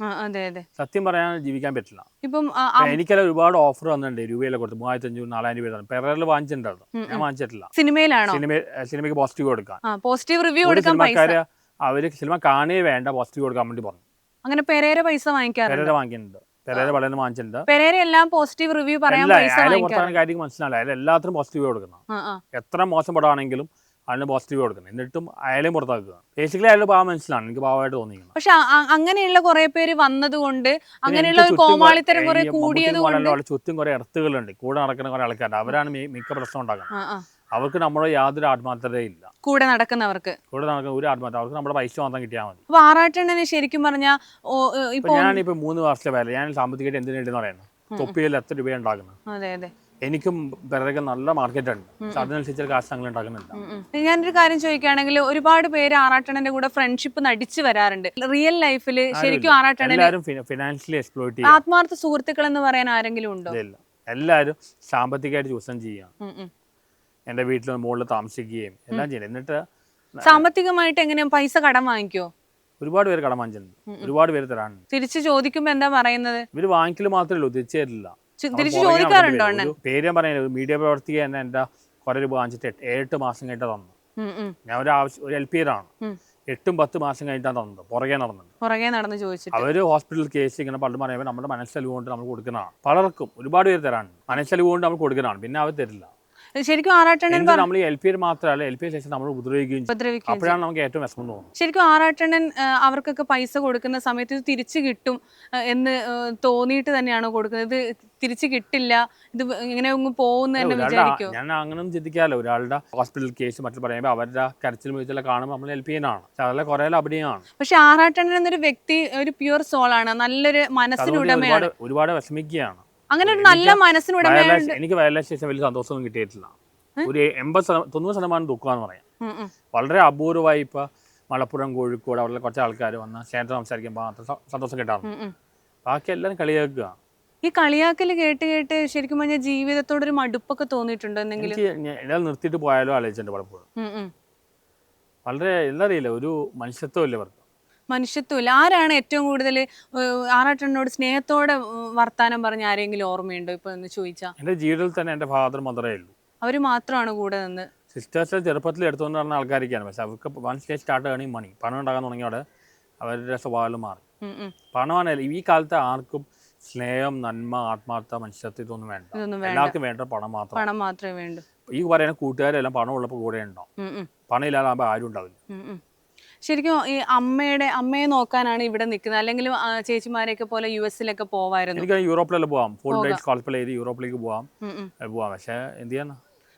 സത്യം പറയാൻ ജീവിക്കാൻ പറ്റില്ല. ഇപ്പം എനിക്കെല്ലാം ഒരുപാട് ഓഫർ വന്നിട്ടുണ്ട് രൂപയിലെ കൊടുത്ത് മൂവായിരത്തി അഞ്ഞൂറ് നാലായിരം രൂപ പെരറിൽ വാങ്ങിച്ചിട്ടുണ്ടായിരുന്നു. ഞാൻ വാങ്ങിച്ചിട്ടില്ല. സിനിമയിലാണോ? സിനിമ സിനിമയ്ക്ക് പോസിറ്റീവ് കൊടുക്കാൻ. പോസിറ്റീവ് റിവ്യൂ സിനിമക്കാര് അവർ സിനിമ കാണേ വേണ്ട പോസിറ്റീവ് കൊടുക്കാൻ വേണ്ടി പറഞ്ഞു. അങ്ങനെ പെരേര പൈസ വാങ്ങിക്കാറുണ്ട്? പെരേര വാങ്ങിയിട്ടുണ്ട് പെരേര വളരെ വാങ്ങിച്ചിട്ടുണ്ട്. പെരേര എല്ലാം പോസിറ്റീവ് റിവ്യൂ പറയാൻ പൈസ കാര്യം എല്ലാത്തിനും പോസിറ്റീവ് കൊടുക്കണം. എത്ര മോശം പടമാണെങ്കിലും അതിന് പോസിറ്റീവ് കൊടുക്കണം. എന്നിട്ടും അയാളെയും പുറത്താക്കുക. ബേസിക്കലി അയാൾ പാവം മനസ്സിലാണ്. എനിക്ക് പാവമായിട്ട് തോന്നിക്കുന്നത് പക്ഷെ അങ്ങനെയുള്ള കുറെ പേര് വന്നതുകൊണ്ട് അങ്ങനെയുള്ള ഒരു കോമാളിത്തരം കുറെ കൂടിയത് കൊണ്ട് ചുറ്റും കുറെ എർത്തുകളുണ്ട്. കൂടെ നടക്കുന്ന കുറെ ആൾക്കാരുണ്ട്. അവരാണ് മിക്ക പ്രശ്നം ഉണ്ടാക്കുന്നത്. അവർക്ക് നമ്മുടെ യാതൊരു ആത്മാർത്ഥതയില്ല. കൂടെ നടക്കുന്നവർക്ക്. കൂടെ നടക്കുന്ന ഒരു ആത്മാർത്ഥ അവർക്ക് നമ്മുടെ പൈസ മാത്രം കിട്ടിയാൽ മതി. അപ്പൊ ആറാട്ടെണ്ണനെ ശരിക്കും പറഞ്ഞാൽ ഞാനിപ്പോ മൂന്ന് വർഷത്തെ വേല. ഞാൻ സാമ്പത്തികമായിട്ട് എന്തിനു വേണ്ടി പറയുന്നത്? തൊപ്പിയിൽ എത്ര രൂപയാണ് ഉണ്ടാക്കുന്നത്? അതെ അതെ. എനിക്കും വിറക് നല്ല മാർക്കറ്റ് ഉണ്ട്. അതിനനുസരിച്ച് കാശ് ഞങ്ങൾ ഉണ്ടാക്കുന്നുണ്ട്. ഞാനൊരു കാര്യം ചോദിക്കുകയാണെങ്കിൽ ഒരുപാട് പേര് ആറാട്ടണന്റെ കൂടെ ഫ്രണ്ട്ഷിപ്പ് നടിച്ചു വരാറുണ്ട്. റിയൽ ലൈഫിൽ ശരിക്കും എല്ലാവരും ഫിനാൻഷ്യലി എക്സ്പ്ലോയിറ്റ് ചെയ്യാം. ആത്മാർത്ഥ സുഹൃത്തുക്കൾ എന്ന് പറയാൻ ആരെങ്കിലും ഉണ്ടോ? ഇല്ല എല്ലാവരും സാമ്പത്തികമായിട്ട് ചൂഷണം ചെയ്യാം. എന്റെ വീട്ടിൽ മുകളിൽ താമസിക്കുകയും എല്ലാം ചെയ്യണം എന്നിട്ട് സാമ്പത്തികമായിട്ട് എങ്ങനെയാ പൈസ കടം വാങ്ങിക്കോ? ഒരുപാട് പേര് കടം വാങ്ങിച്ചിട്ടുണ്ട്. ഒരുപാട് പേര് തരാനുണ്ട് തിരിച്ചു ചോദിക്കുമ്പോ എന്താ പറയുന്നത്? ഇവർ വാങ്ങിക്കൽ മാത്രമേ ഉള്ളൂ. തിരിച്ചു തരില്ല തിരിച്ചു ചോദിക്കാറുണ്ടോ അണ്ണൻ? പേര് ഞാൻ പറയുന്നത് മീഡിയ പ്രവർത്തിക തന്നെ എന്റെ കുറെ രൂപ വാങ്ങിച്ചിട്ട് ഏഴെട്ട് മാസം കഴിഞ്ഞിട്ട് തന്നു ഞാൻ ഒരു ആവശ്യം ഒരു എൽ പി ആണ്. എട്ടും പത്ത് മാസം കഴിഞ്ഞിട്ടാണ് തന്നത്. പുറകെ നടന്നത്. പുറകെ നടന്ന് ചോദിച്ചു അവർ ഹോസ്പിറ്റൽ കേസ് ഇങ്ങനെ പലരും പറയുമ്പോൾ നമ്മുടെ മനസ്സലിവ് കൊണ്ട് നമ്മൾ കൊടുക്കുന്നതാണ്. പലർക്കും ഒരുപാട് പേര് തരാണ് മനസ്സലിവ് കൊണ്ട് നമ്മൾ കൊടുക്കുന്നതാണ്. പിന്നെ അവർ തരില്ല. ശരിക്കും ആറാട്ടണ്ണൻ നമ്മൾ എൽ പി മാത്രമല്ല എൽ പി ശേഷം നമ്മൾ ഉപദ്രവിക്കുകയും അപ്പോഴാണ് നമുക്ക് ഏറ്റവും വിഷമം തോന്നുന്നത്. ശരിക്കും ആറാട്ടണ്ണൻ അവർക്കൊക്കെ പൈസ കൊടുക്കുന്ന സമയത്ത് ഇത് തിരിച്ചു കിട്ടും എന്ന് തോന്നിയിട്ട് തന്നെയാണോ കൊടുക്കുന്നത്. ഇത് തിരിച്ചു കിട്ടില്ല ഇത് ഇങ്ങനെ അങ്ങ് പോകുന്ന തന്നെ വിചാരിക്കും? ഞാൻ അങ്ങനൊന്നും ചിന്തിക്കാമല്ലോ ഒരാളുടെ ഹോസ്പിറ്റൽ കേസ് മറ്റു പറയുമ്പോൾ അവരുടെ കരച്ചിൽ വീഴ്ചയെല്ലാം കാണുമ്പോൾ നമ്മൾ ഹെൽപ്പ് ചെയ്യാനാണ് അതെല്ലാം കുറേ അഭിനയമാണ് പക്ഷെ ആറാട്ടണ്ണൻ എന്നൊരു വ്യക്തി ഒരു പ്യുവർ സോളാണ് നല്ലൊരു മനസ്സിനുടമയാണ് ഒരുപാട് വിഷമിക്കുകയാണ്. അങ്ങനെ ഒരു നല്ല മനസ്സിന് എനിക്ക് വയലാശ് ശേഷം വലിയ സന്തോഷമൊന്നും കിട്ടിയിട്ടില്ല. ഒരു എൺപത് ശതമാനം തൊണ്ണൂറ് ശതമാനം ദുഃഖമാണെന്ന് പറയാം. വളരെ അപൂർവമായി ഇപ്പൊ മലപ്പുറം കോഴിക്കോട് അവിടെ കുറച്ച് ആൾക്കാർ വന്ന് സ്നേഹത്തിൽ സംസാരിക്കുമ്പോൾ മാത്രം സന്തോഷം കിട്ടാറുണ്ട്. ബാക്കി എല്ലാവരും കളിയാക്കുക. ഈ കളിയാക്കൽ കേട്ട് കേട്ട് ശരിക്കും പറഞ്ഞാൽ ജീവിതത്തോട് ഒരു മടുപ്പൊക്കെ തോന്നിയിട്ടുണ്ടോ എന്തെങ്കിലും? എനിക്ക് എല്ലാം നിർത്തിയിട്ട് പോയാലോ ആലോചിച്ചിട്ടുണ്ട് പലപ്പോഴും. വളരെ എന്താ അറിയില്ല ഒരു മനുഷ്യത്വം ഇല്ല ഇവർക്ക്. മനുഷ്യത്വമില്ല. ആരാണ് ഏറ്റവും കൂടുതൽ ആറാട്ടണ്ണോട് സ്നേഹത്തോടെ വർത്താനം പറഞ്ഞ ആരെങ്കിലും ഓർമ്മയുണ്ടോ ഇപ്പൊ എന്ന് ചോദിച്ചാൽ എന്റെ ജീവിതത്തിൽ തന്നെ എന്റെ ഫാദർ മദറേ ഉള്ളൂ. അവർ മാത്രമാണ് കൂടെ നിന്ന്? സിസ്റ്റേഴ്സ് ചെറുപ്പത്തിൽ എടുത്തുകൊണ്ട് പറഞ്ഞ ആൾക്കാരൊക്കെയാണ് പക്ഷെ അവർക്ക് വൺ സ്റ്റേ സ്റ്റാർട്ട് ചെയ്യണമെങ്കിൽ മണി പണം ഉണ്ടാകാൻ തുടങ്ങിയോടെ അവരുടെ സ്വഭാവം മാറി. പണമാണ് ഈ കാലത്ത് ആർക്കും സ്നേഹം നന്മ ആത്മാർത്ഥ മനുഷ്യത്വം ഇതൊന്നും വേണ്ട. എല്ലാവർക്കും വേണ്ട പണം മാത്രം. പണം മാത്രമേ വേണ്ടൂ. ഈ പറയുന്ന കൂട്ടുകാരെല്ലാം പണം ഉള്ളപ്പോൾ കൂടെ ഉണ്ടോ. പണം ഇല്ലാതാകുമ്പോൾ ആരും ഉണ്ടാവില്ല. ശരിക്കും ഈ അമ്മയുടെ അമ്മയെ നോക്കാനാണ് ഇവിടെ നിൽക്കുന്നത്. അല്ലെങ്കിൽ ചേച്ചിമാരെയൊക്കെ പോലെ യു എസിലൊക്കെ പോവായിരുന്നു. എനിക്ക് യൂറോപ്പിലെല്ലാം പോവാം. ഫുൾ സ്കോളർഷിപ്പ് ചെയ്ത് യൂറോപ്പിലേക്ക് പോവാം. പോവാം. പക്ഷേ എന്ത് ചെയ്യാനാ?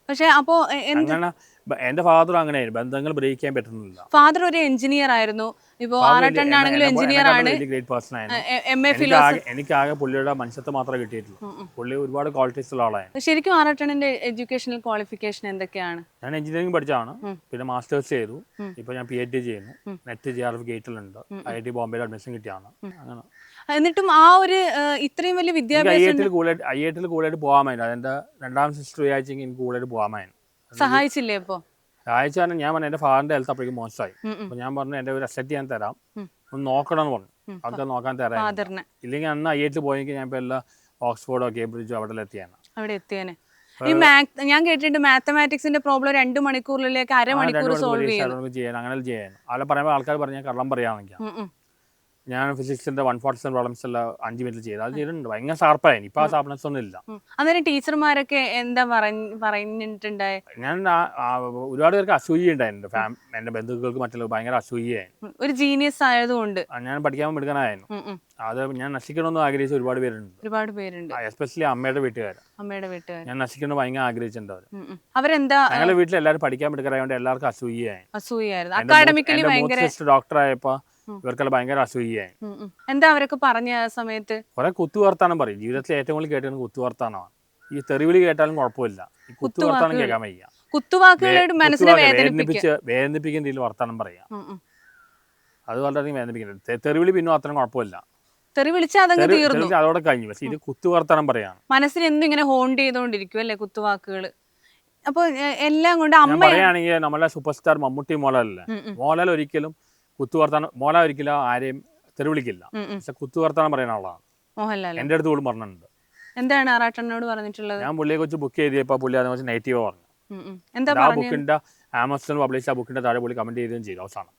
പക്ഷെ അപ്പോ എ- ഫാദർ അങ്ങനെ ബ- ഫാദർ അങ്ങനെയായിരുന്നു. ബന്ധങ്ങൾ ബ്രേക്ക് ചെയ്യാൻ പറ്റുന്നില്ല. ഫാദർ ഒരു എഞ്ചിനീയർ ആയിരുന്നു. ഇപ്പോ ആണെങ്കിലും എഞ്ചിനീയർ ആണ്. എം എ എനിക്ക് ആകെ പുള്ളിയുടെ മനുഷ്യത്വം മാത്രമേ കിട്ടിയിട്ടുള്ളൂ. പുള്ളി ഒരുപാട് ക്വാളിറ്റീസ് ഉള്ള ആളായിരുന്നു. ശരിക്കും ആറട്ടണിന്റെ എഡ്യൂക്കേഷണൽ ക്വാളിഫിക്കേഷൻ എന്തൊക്കെയാണ്? ഞാൻ എഞ്ചിനീയറിംഗ് പഠിച്ചാണ് പിന്നെ മാസ്റ്റേഴ്സ് ചെയ്തു. ഇപ്പൊ ഞാൻ പി എച്ച് ഡി ചെയ്യുന്നു. നെറ്റ് ജി ആർ എഫ് ഗേറ്റിലുണ്ട് ഐ ഐ ടി ബോംബെയിൽ അഡ്മിഷൻ കിട്ടിയാണ് അങ്ങനെ. എന്നിട്ടും ആ ഒരു ഇത്രയും വലിയ ഐ വിദ്യാഭ്യാസം കൂടുതലായിട്ട് ഐ ഐ ടിയിൽ കൂടുതലായിട്ട് പോകാമായിരുന്നു രണ്ടാം സിസ്റ്റർ എനിക്ക് കൂടുതലായിട്ട് പോകാമായിരുന്നു സഹായിച്ചില്ലേ അപ്പോ? സഹായിച്ചാണ് ഞാൻ പറഞ്ഞു എന്റെ ഫാദറിന്റെ ഹെൽത്ത് അപ്പോഴേക്കും മോശമായി. അപ്പോൾ ഞാൻ പറഞ്ഞു എന്റെ ഒരു അസറ്റ് ഞാൻ തരാം. ഒന്ന് നോക്കണം എന്ന് പറഞ്ഞു. അതൊക്കെ നോക്കാൻ തരാം ഇല്ലെങ്കിൽ അന്ന് ഐ ഐ ടി പോയെങ്കിൽ ഞാൻ ഇപ്പൊ എല്ലാ ഓക്സ്ഫോർഡോ കേംബ്രിഡ്ജോ അവിടെ എത്തിയാണ് അവിടെ എത്തിയാണ് ഈ മാത് ഞാൻ കേട്ടിട്ടുണ്ട് മാത്തമാറ്റിക്സിന്റെ പ്രോബ്ലം രണ്ട് മണിക്കൂറിലേക്ക് അരമണിക്കൂർ സോൾവ് ചെയ്യാൻ അങ്ങനെ ചെയ്യാൻ. അവിടെ പറയുമ്പോൾ ആൾക്കാർ പറഞ്ഞാൽ കള്ളം പറയാമെങ്കിൽ. ഞാൻ ഫിസിക്സിന്റെ വൺ ഫോർട്ടി സെവൻ പ്രോബ്ലംസ് എല്ലാം അഞ്ച് മിനിറ്റ് ചെയ്ത്. അത് ചെയ്തിട്ടുണ്ട്. ഭയങ്കര ഷാർപ്പായി ഇപ്പൊ ആ ഷാർപ്നെസ് ഒന്നും ഇല്ല. അന്നേരം ടീച്ചർമാരൊക്കെ എന്താ പറഞ്ഞ് പറഞ്ഞിട്ടുണ്ടായ ഞാൻ ഒരുപാട് പേർക്ക് അസൂയ ഉണ്ടായിരുന്നു എന്റെ ബന്ധുക്കൾക്ക് മറ്റുള്ള ഭയങ്കര അസൂയായിരുന്നു ഒരു ജീനിയസ് ആയതുകൊണ്ട്. ഞാൻ പഠിക്കാൻ മിടുക്കനായിരുന്നു. അത് ഞാൻ നശിക്കണമെന്ന് ആഗ്രഹിച്ച ഒരുപാട് പേരുണ്ട്. ഒരുപാട് പേരുണ്ട്. എസ്പെഷ്യലി അമ്മയുടെ വീട്ടുകാർ അമ്മയുടെ വീട്ടുകാർ ഞാൻ നശിക്കണം ഭയങ്കര ആഗ്രഹിച്ചിട്ടുണ്ട് അവർ. അവരെന്താ ഞങ്ങളുടെ വീട്ടിൽ എല്ലാവരും പഠിക്കാൻ എടുക്കാനായതുകൊണ്ട് എല്ലാവർക്കും അസൂയായി അസൂയായിരുന്നു അക്കാഡമിക്കലി ഡോക്ടർ ആയപ്പോ ഇവർക്കെല്ലാം ഭയങ്കര അസൂയായി ഉം, ഉം. എന്താ അവരൊക്കെ പറഞ്ഞ ആ സമയത്ത്? കുറെ കുത്തുവർത്താനം പറയും. ജീവിതത്തിൽ ഏറ്റവും കൂടുതൽ കേട്ടിരുന്ന കുത്തുവർത്താനമാണ്. ഈ തെറിവിളി കേട്ടാലും കുഴപ്പമില്ല. ഈ കുത്തുവർത്താനം കേൾക്കാൻ വയ്യ. കുത്തുവാക്കുകളോട് മനസ്സിനെ വേദനിപ്പിച്ച് വേദനിപ്പിക്കുന്ന രീതിയിൽ വർത്താനം പറയാം. അത് വളരെയധികം വേദനിപ്പിക്കുന്നത് തെറിവിളി പിന്നെ അത്ര കുഴപ്പമില്ല. തെറി വിളിച്ചാൽ തീർന്നു. അതോടെ കഴിഞ്ഞു. പക്ഷെ ഇത് കുത്തുവർത്താനം പറയാണ്. മനസ്സിന് എന്നും ഇങ്ങനെ ഹോണ്ട് ചെയ്തോണ്ടിരിക്കും അല്ലേ കുത്തുവാക്കുകൾ അപ്പൊ എല്ലാം കൊണ്ട് അമ്മ പറയുകയാണെങ്കിൽ നമ്മളെ സൂപ്പർ സ്റ്റാർ മമ്മൂട്ടി മോളല്ലേ? ഉം. ഒരിക്കലും കുത്തുവർത്താനം മോല ഒരിക്കലും ആരെയും തെരുവിളിക്കില്ല. പക്ഷെ കുത്തുവർത്താനം പറയുന്ന ആളാണ്. എന്റെ അടുത്ത് പോലും പറഞ്ഞിട്ടുണ്ട്. എന്താണ് ആറാട്ടനോട് പറഞ്ഞിട്ടുള്ളത്? ഞാൻ പുള്ളിയെ കുറിച്ച് ബുക്ക് ചെയ്തപ്പോ പുള്ളി അതിനെ കുറിച്ച് നെഗറ്റീവ് പറഞ്ഞു. ആ ബുക്കിന്റെ ആമസോൺ പബ്ലിഷ് ആ ബുക്കിന്റെ താഴെ പുള്ളി കമന്റ് ചെയ്യുകയും ചെയ്തു അവസാനം.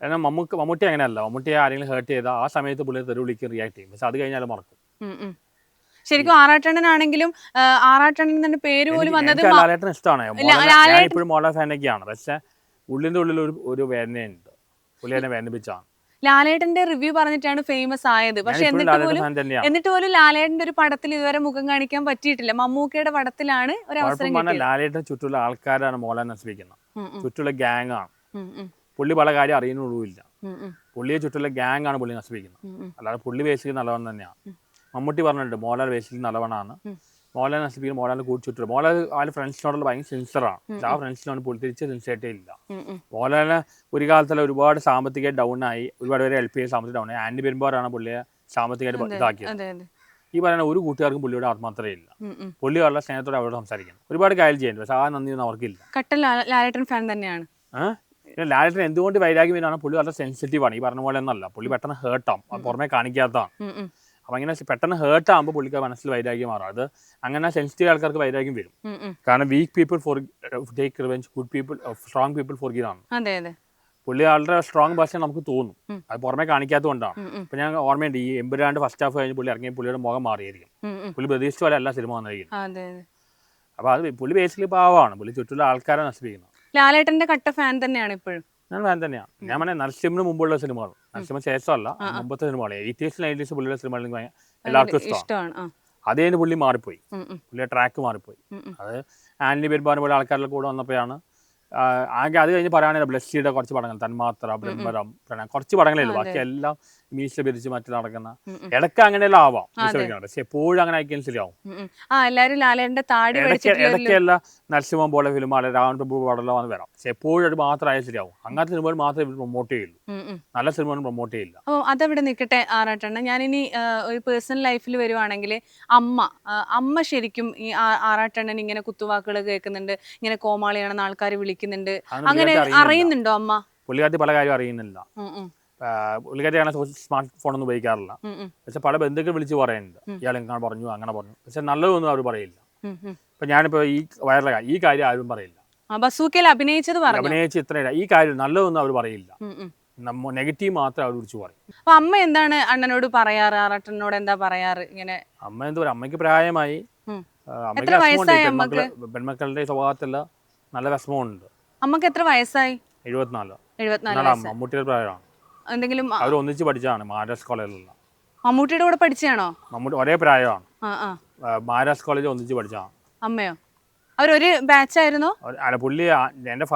കാരണം മമ്മൂക്ക് മമ്മൂട്ടി അങ്ങനെയല്ല. മമ്മൂട്ടിയെ ആരെങ്കിലും ഹേർട്ട് ചെയ്താൽ ആ സമയത്ത് പുള്ളി തെറി വിളിക്കും റിയാക്ട് ചെയ്യും. പക്ഷെ അത് കഴിഞ്ഞാൽ മറക്കും. ശരിക്കും ആറാട്ടണ്ണനാണെങ്കിലും ആറാട്ടണ്ണൻ തന്നെ പേര് പോലും വന്നത് ലാലേട്ടൻ ഇഷ്ടമാണ് ഞാൻ ഇപ്പോഴും മോള ഫാനൊക്കെയാണ് പക്ഷെ ഉള്ളിന്റെ ഉള്ളിൽ ഒരു ഒരു വേദനയുണ്ട്. പുള്ളി എന്നെ വേദനിപ്പിച്ചാണ് ലാലേട്ടന്റെ റിവ്യൂ പറഞ്ഞിട്ടാണ് ഫേമസ് ആയത്. പക്ഷെ എന്നിട്ട് പോലും എന്നിട്ട് പോലും ലാലേട്ടന്റെ ഒരു പടത്തിൽ ഇതുവരെ മുഖം കാണിക്കാൻ പറ്റിയിട്ടില്ല. മമ്മൂക്കയുടെ പടത്തിലാണ് ഒരു അവസരം ലാലേട്ടൻ ചുറ്റുള്ള ആൾക്കാരാണ് മോഹൻലാൽ നശിപ്പിക്കുന്നത്. ചുറ്റുള്ള ഗ്യാങ് ആണ്. പുള്ളി പല കാര്യം അറിയുന്നുള്ളൂല്ല. പുള്ളിയെ ചുറ്റുള്ള ഗ്യാങ് ആണ് പുള്ളി നശിപ്പിക്കുന്നത്. അല്ലാതെ പുള്ളി ബേസിക്കലി നല്ലവണ്ണം തന്നെയാണ് മമ്മൂട്ടി പറഞ്ഞിട്ടുണ്ട് മോഹൻലാൽ ബേസിക്കലി നല്ലവണ്ണാണ്. മോഹൻലാൽ നശിപ്പിക്കുന്ന മോഹൻലാൽ കൂടി ചുറ്റും മോഹൻലാൽ ആ ഫ്രണ്ട്സിനോടുള്ള ഭയങ്കര സിൻസറാണ് ആ ഫ്രണ്ട്സിനോട് പുള്ളി തിരിച്ച് സിൻസേറ്റേ ഇല്ല. മോഹൻലാലിന് ഒരു കാലത്തല്ല ഒരുപാട് സാമ്പത്തിക ഡൗൺ ആയി ഒരുപാട് പേരെ ഹെൽപ്പ് ചെയ്ത് സാമ്പത്തിക ഡൗൺ ആയി. ആൻഡി പെരുമ്പാറാണ് പുള്ളിയെ സാമ്പത്തികമായിട്ട് ഇതാക്കിയത്. ഈ പറയുന്ന ഒരു കൂട്ടുകാർക്കും പുള്ളിയുടെ ആത്മാർത്ഥതയില്ല. പുള്ളി വളരെ സ്നേഹത്തോടെ അവരോട് സംസാരിക്കുന്നു. ഒരുപാട് കാര്യം ചെയ്യുന്നുണ്ട്. പക്ഷെ ആ നന്ദിയൊന്നും അവർക്കില്ല. കട്ടൻ ലാലേട്ടൻ ഫാൻ തന്നെയാണ്. ഏഹ് പിന്നെ ലാലേട്ടൻ എന്തുകൊണ്ട് വൈരാഗ്യം വരുവാണ്? പുള്ളി വളരെ സെൻസിറ്റീവ് ആണ്. ഈ പറഞ്ഞ പോലെ ഒന്നല്ല. പുള്ളി പെട്ടെന്ന് ഹേർട്ടാവും പുറമെ കാണിക്കാത്തതാണ്. അപ്പം അങ്ങനെ പെട്ടെന്ന് ഹേർട്ട് ആകുമ്പോൾ പുള്ളിക്ക് മനസ്സിൽ വൈരാഗ്യം മാറും. അത് അങ്ങനെ സെൻസിറ്റീവ് ആൾക്കാർക്ക് വൈരാഗ്യം വരും. കാരണം weak people for take revenge good people strong people for അതെ പുള്ളി ആളുടെ സ്ട്രോങ് ഭാഷ നമുക്ക് തോന്നും. അത് പുറമെ കാണിക്കാത്തതുകൊണ്ടാണ് കൊണ്ടാണ്. അപ്പൊ ഞാൻ ഓർമ്മയുണ്ട് ഈ എമ്പുരാണ്ട് ഫസ്റ്റ് ഹാഫ് കഴിഞ്ഞ് പുള്ളി ഇറങ്ങിയ പുള്ളിയുടെ മുഖം മാറിയായിരിക്കും. പുള്ളി പ്രതീക്ഷിച്ച പോലെ അല്ല സിനിമ വന്നിരിക്കുന്നത്. അപ്പൊ അത് പുള്ളി ബേസിക്കലി പാവമാണ്. പുള്ളി ചുറ്റുള്ള ആൾക്കാരെ നശിപ്പിക്കുന്നത് ലാലേട്ടന്റെ കട്ട ഫാൻ തന്നെയാണ് ഇപ്പോഴും. ഞാൻ ഫാൻ തന്നെയാണ്. ഞാൻ പറഞ്ഞ നരസിംഹന് മുമ്പുള്ള സിനിമകൾ നരസിംഹ ശേഷമല്ല. മുമ്പത്തെ സിനിമകൾ എയ്റ്റീസ് നയന്റീസ് പുള്ളിയുടെ സിനിമകൾ എനിക്ക് എല്ലാവർക്കും ഇഷ്ടമാണ്. അതേ പുള്ളി മാറിപ്പോയി. പുള്ളിയുടെ ട്രാക്ക് മാറിപ്പോയി. അത് ആന്റണി പെരുമ്പാൻ പോലെ ആൾക്കാരുടെ കൂടെ വന്നപ്പോഴാണ് ആകെ അത് കഴിഞ്ഞ് പറയുകയാണെങ്കിൽ ബ്ലസ്സിയുടെ കുറച്ച് പടങ്ങൾ. തന്മാത്ര ബ്രഹ്മരം കുറച്ച് പടങ്ങളേ ഉള്ളൂ. ബാക്കി എല്ലാം മീശ പിരിച്ച് മറ്റു നടക്കുന്ന. ഇടയ്ക്ക് അങ്ങനെയെല്ലാം ആവാം. പക്ഷെ എപ്പോഴും അങ്ങനെ ആക്കിയാൽ ശരിയാവും. ആ എല്ലാരും ലാലേന്റെ താടി ഇടയ്ക്കല്ല നരസിംഹം പോലെ ഫിലിം ആളെ രാവൺ പ്രഭു പടലോ വന്ന് വരാം. പക്ഷെ എപ്പോഴും അത് മാത്രമായാൽ ശരിയാവും. അങ്ങനത്തെ സിനിമകൾ മാത്രമേ ഇവർ പ്രൊമോട്ട് ചെയ്യുള്ളൂ. നല്ല സിനിമകൾ പ്രൊമോട്ട് ചെയ്യില്ല. അപ്പോൾ അതവിടെ നിൽക്കട്ടെ ആറാട്ടെണ്ണ. ഞാനിനി ഒരു പേഴ്സണൽ ലൈഫിൽ വരുവാണെങ്കിൽ അമ്മ അമ്മ ശരിക്കും ഈ ആറാട്ടണ്ണൻ ആറാട്ടെണ്ണൻ ഇങ്ങനെ കുത്തുവാക്കുകൾ കേൾക്കുന്നുണ്ട് ഇങ്ങനെ കോമാളിയാണെന്ന് ആൾക്കാർ വിളിക്കുന്നുണ്ട്. അങ്ങനെ അറിയുന്നുണ്ടോ അമ്മ? പുള്ളിക്കാരത്തി പല കാര്യം അറിയുന്നില്ല. അങ്ങനെ സ്മാർട്ട് ഫോൺ ഒന്നും ഉപയോഗിക്കാറില്ല പക്ഷെ പല ബന്ധുക്കൾ വിളിച്ച് പറയുന്നുണ്ട്. ഇയാൾ ഇങ്ങനെ പറഞ്ഞു അങ്ങനെ പറഞ്ഞു. പക്ഷെ നല്ലതൊന്നും അവർ പറയില്ല. ഇപ്പൊ ഞാനിപ്പോ ഈ വയറിലെ ഈ കാര്യം ആരും പറയില്ല. ബസൂക്കയിൽ അഭിനയിച്ചത് പറഞ്ഞു? അഭിനയിച്ച് ഇത്ര ഈ കാര്യം നല്ലതൊന്നും അവർ പറയില്ല. നെഗറ്റീവ് മാത്രമേ അവർ വിളിച്ച് പറയും. അപ്പൊ അമ്മ എന്താണ് അണ്ണനോട് പറയാറ്? ആറാട്ടനോട് എന്താ പറയാറ്? ഇങ്ങനെ അമ്മ എന്താ പറയുക അമ്മയ്ക്ക് പ്രായമായി. പെൺമക്കളുടെ സ്വഭാവത്തിൽ നല്ല വിഷമമുണ്ട്. അമ്മയ്ക്ക് എത്ര വയസ്സായി? എഴുപത്തിനാല്. എഴുപത്തിനാല് മമ്മൂട്ടിയുടെ പ്രായമാണ്. എന്തെങ്കിലും അവർ ഒന്നിച്ച് പഠിച്ചതാണ് മഹാരാജ് കോളേജിലുള്ള. മമ്മൂട്ടിയുടെ കൂടെ പഠിച്ചതാണോ? മമ്മൂട്ടി ഒരേ പ്രായമാണ്. ആ ആ. ആ, മഹാരാജ് കോളേജ് ഒന്നിച്ച് പഠിച്ചതാണ്. അമ്മയോ? അവരൊരു ബാച്ച് ആയിരുന്നോ അല്ല പുള്ളി എന്റെ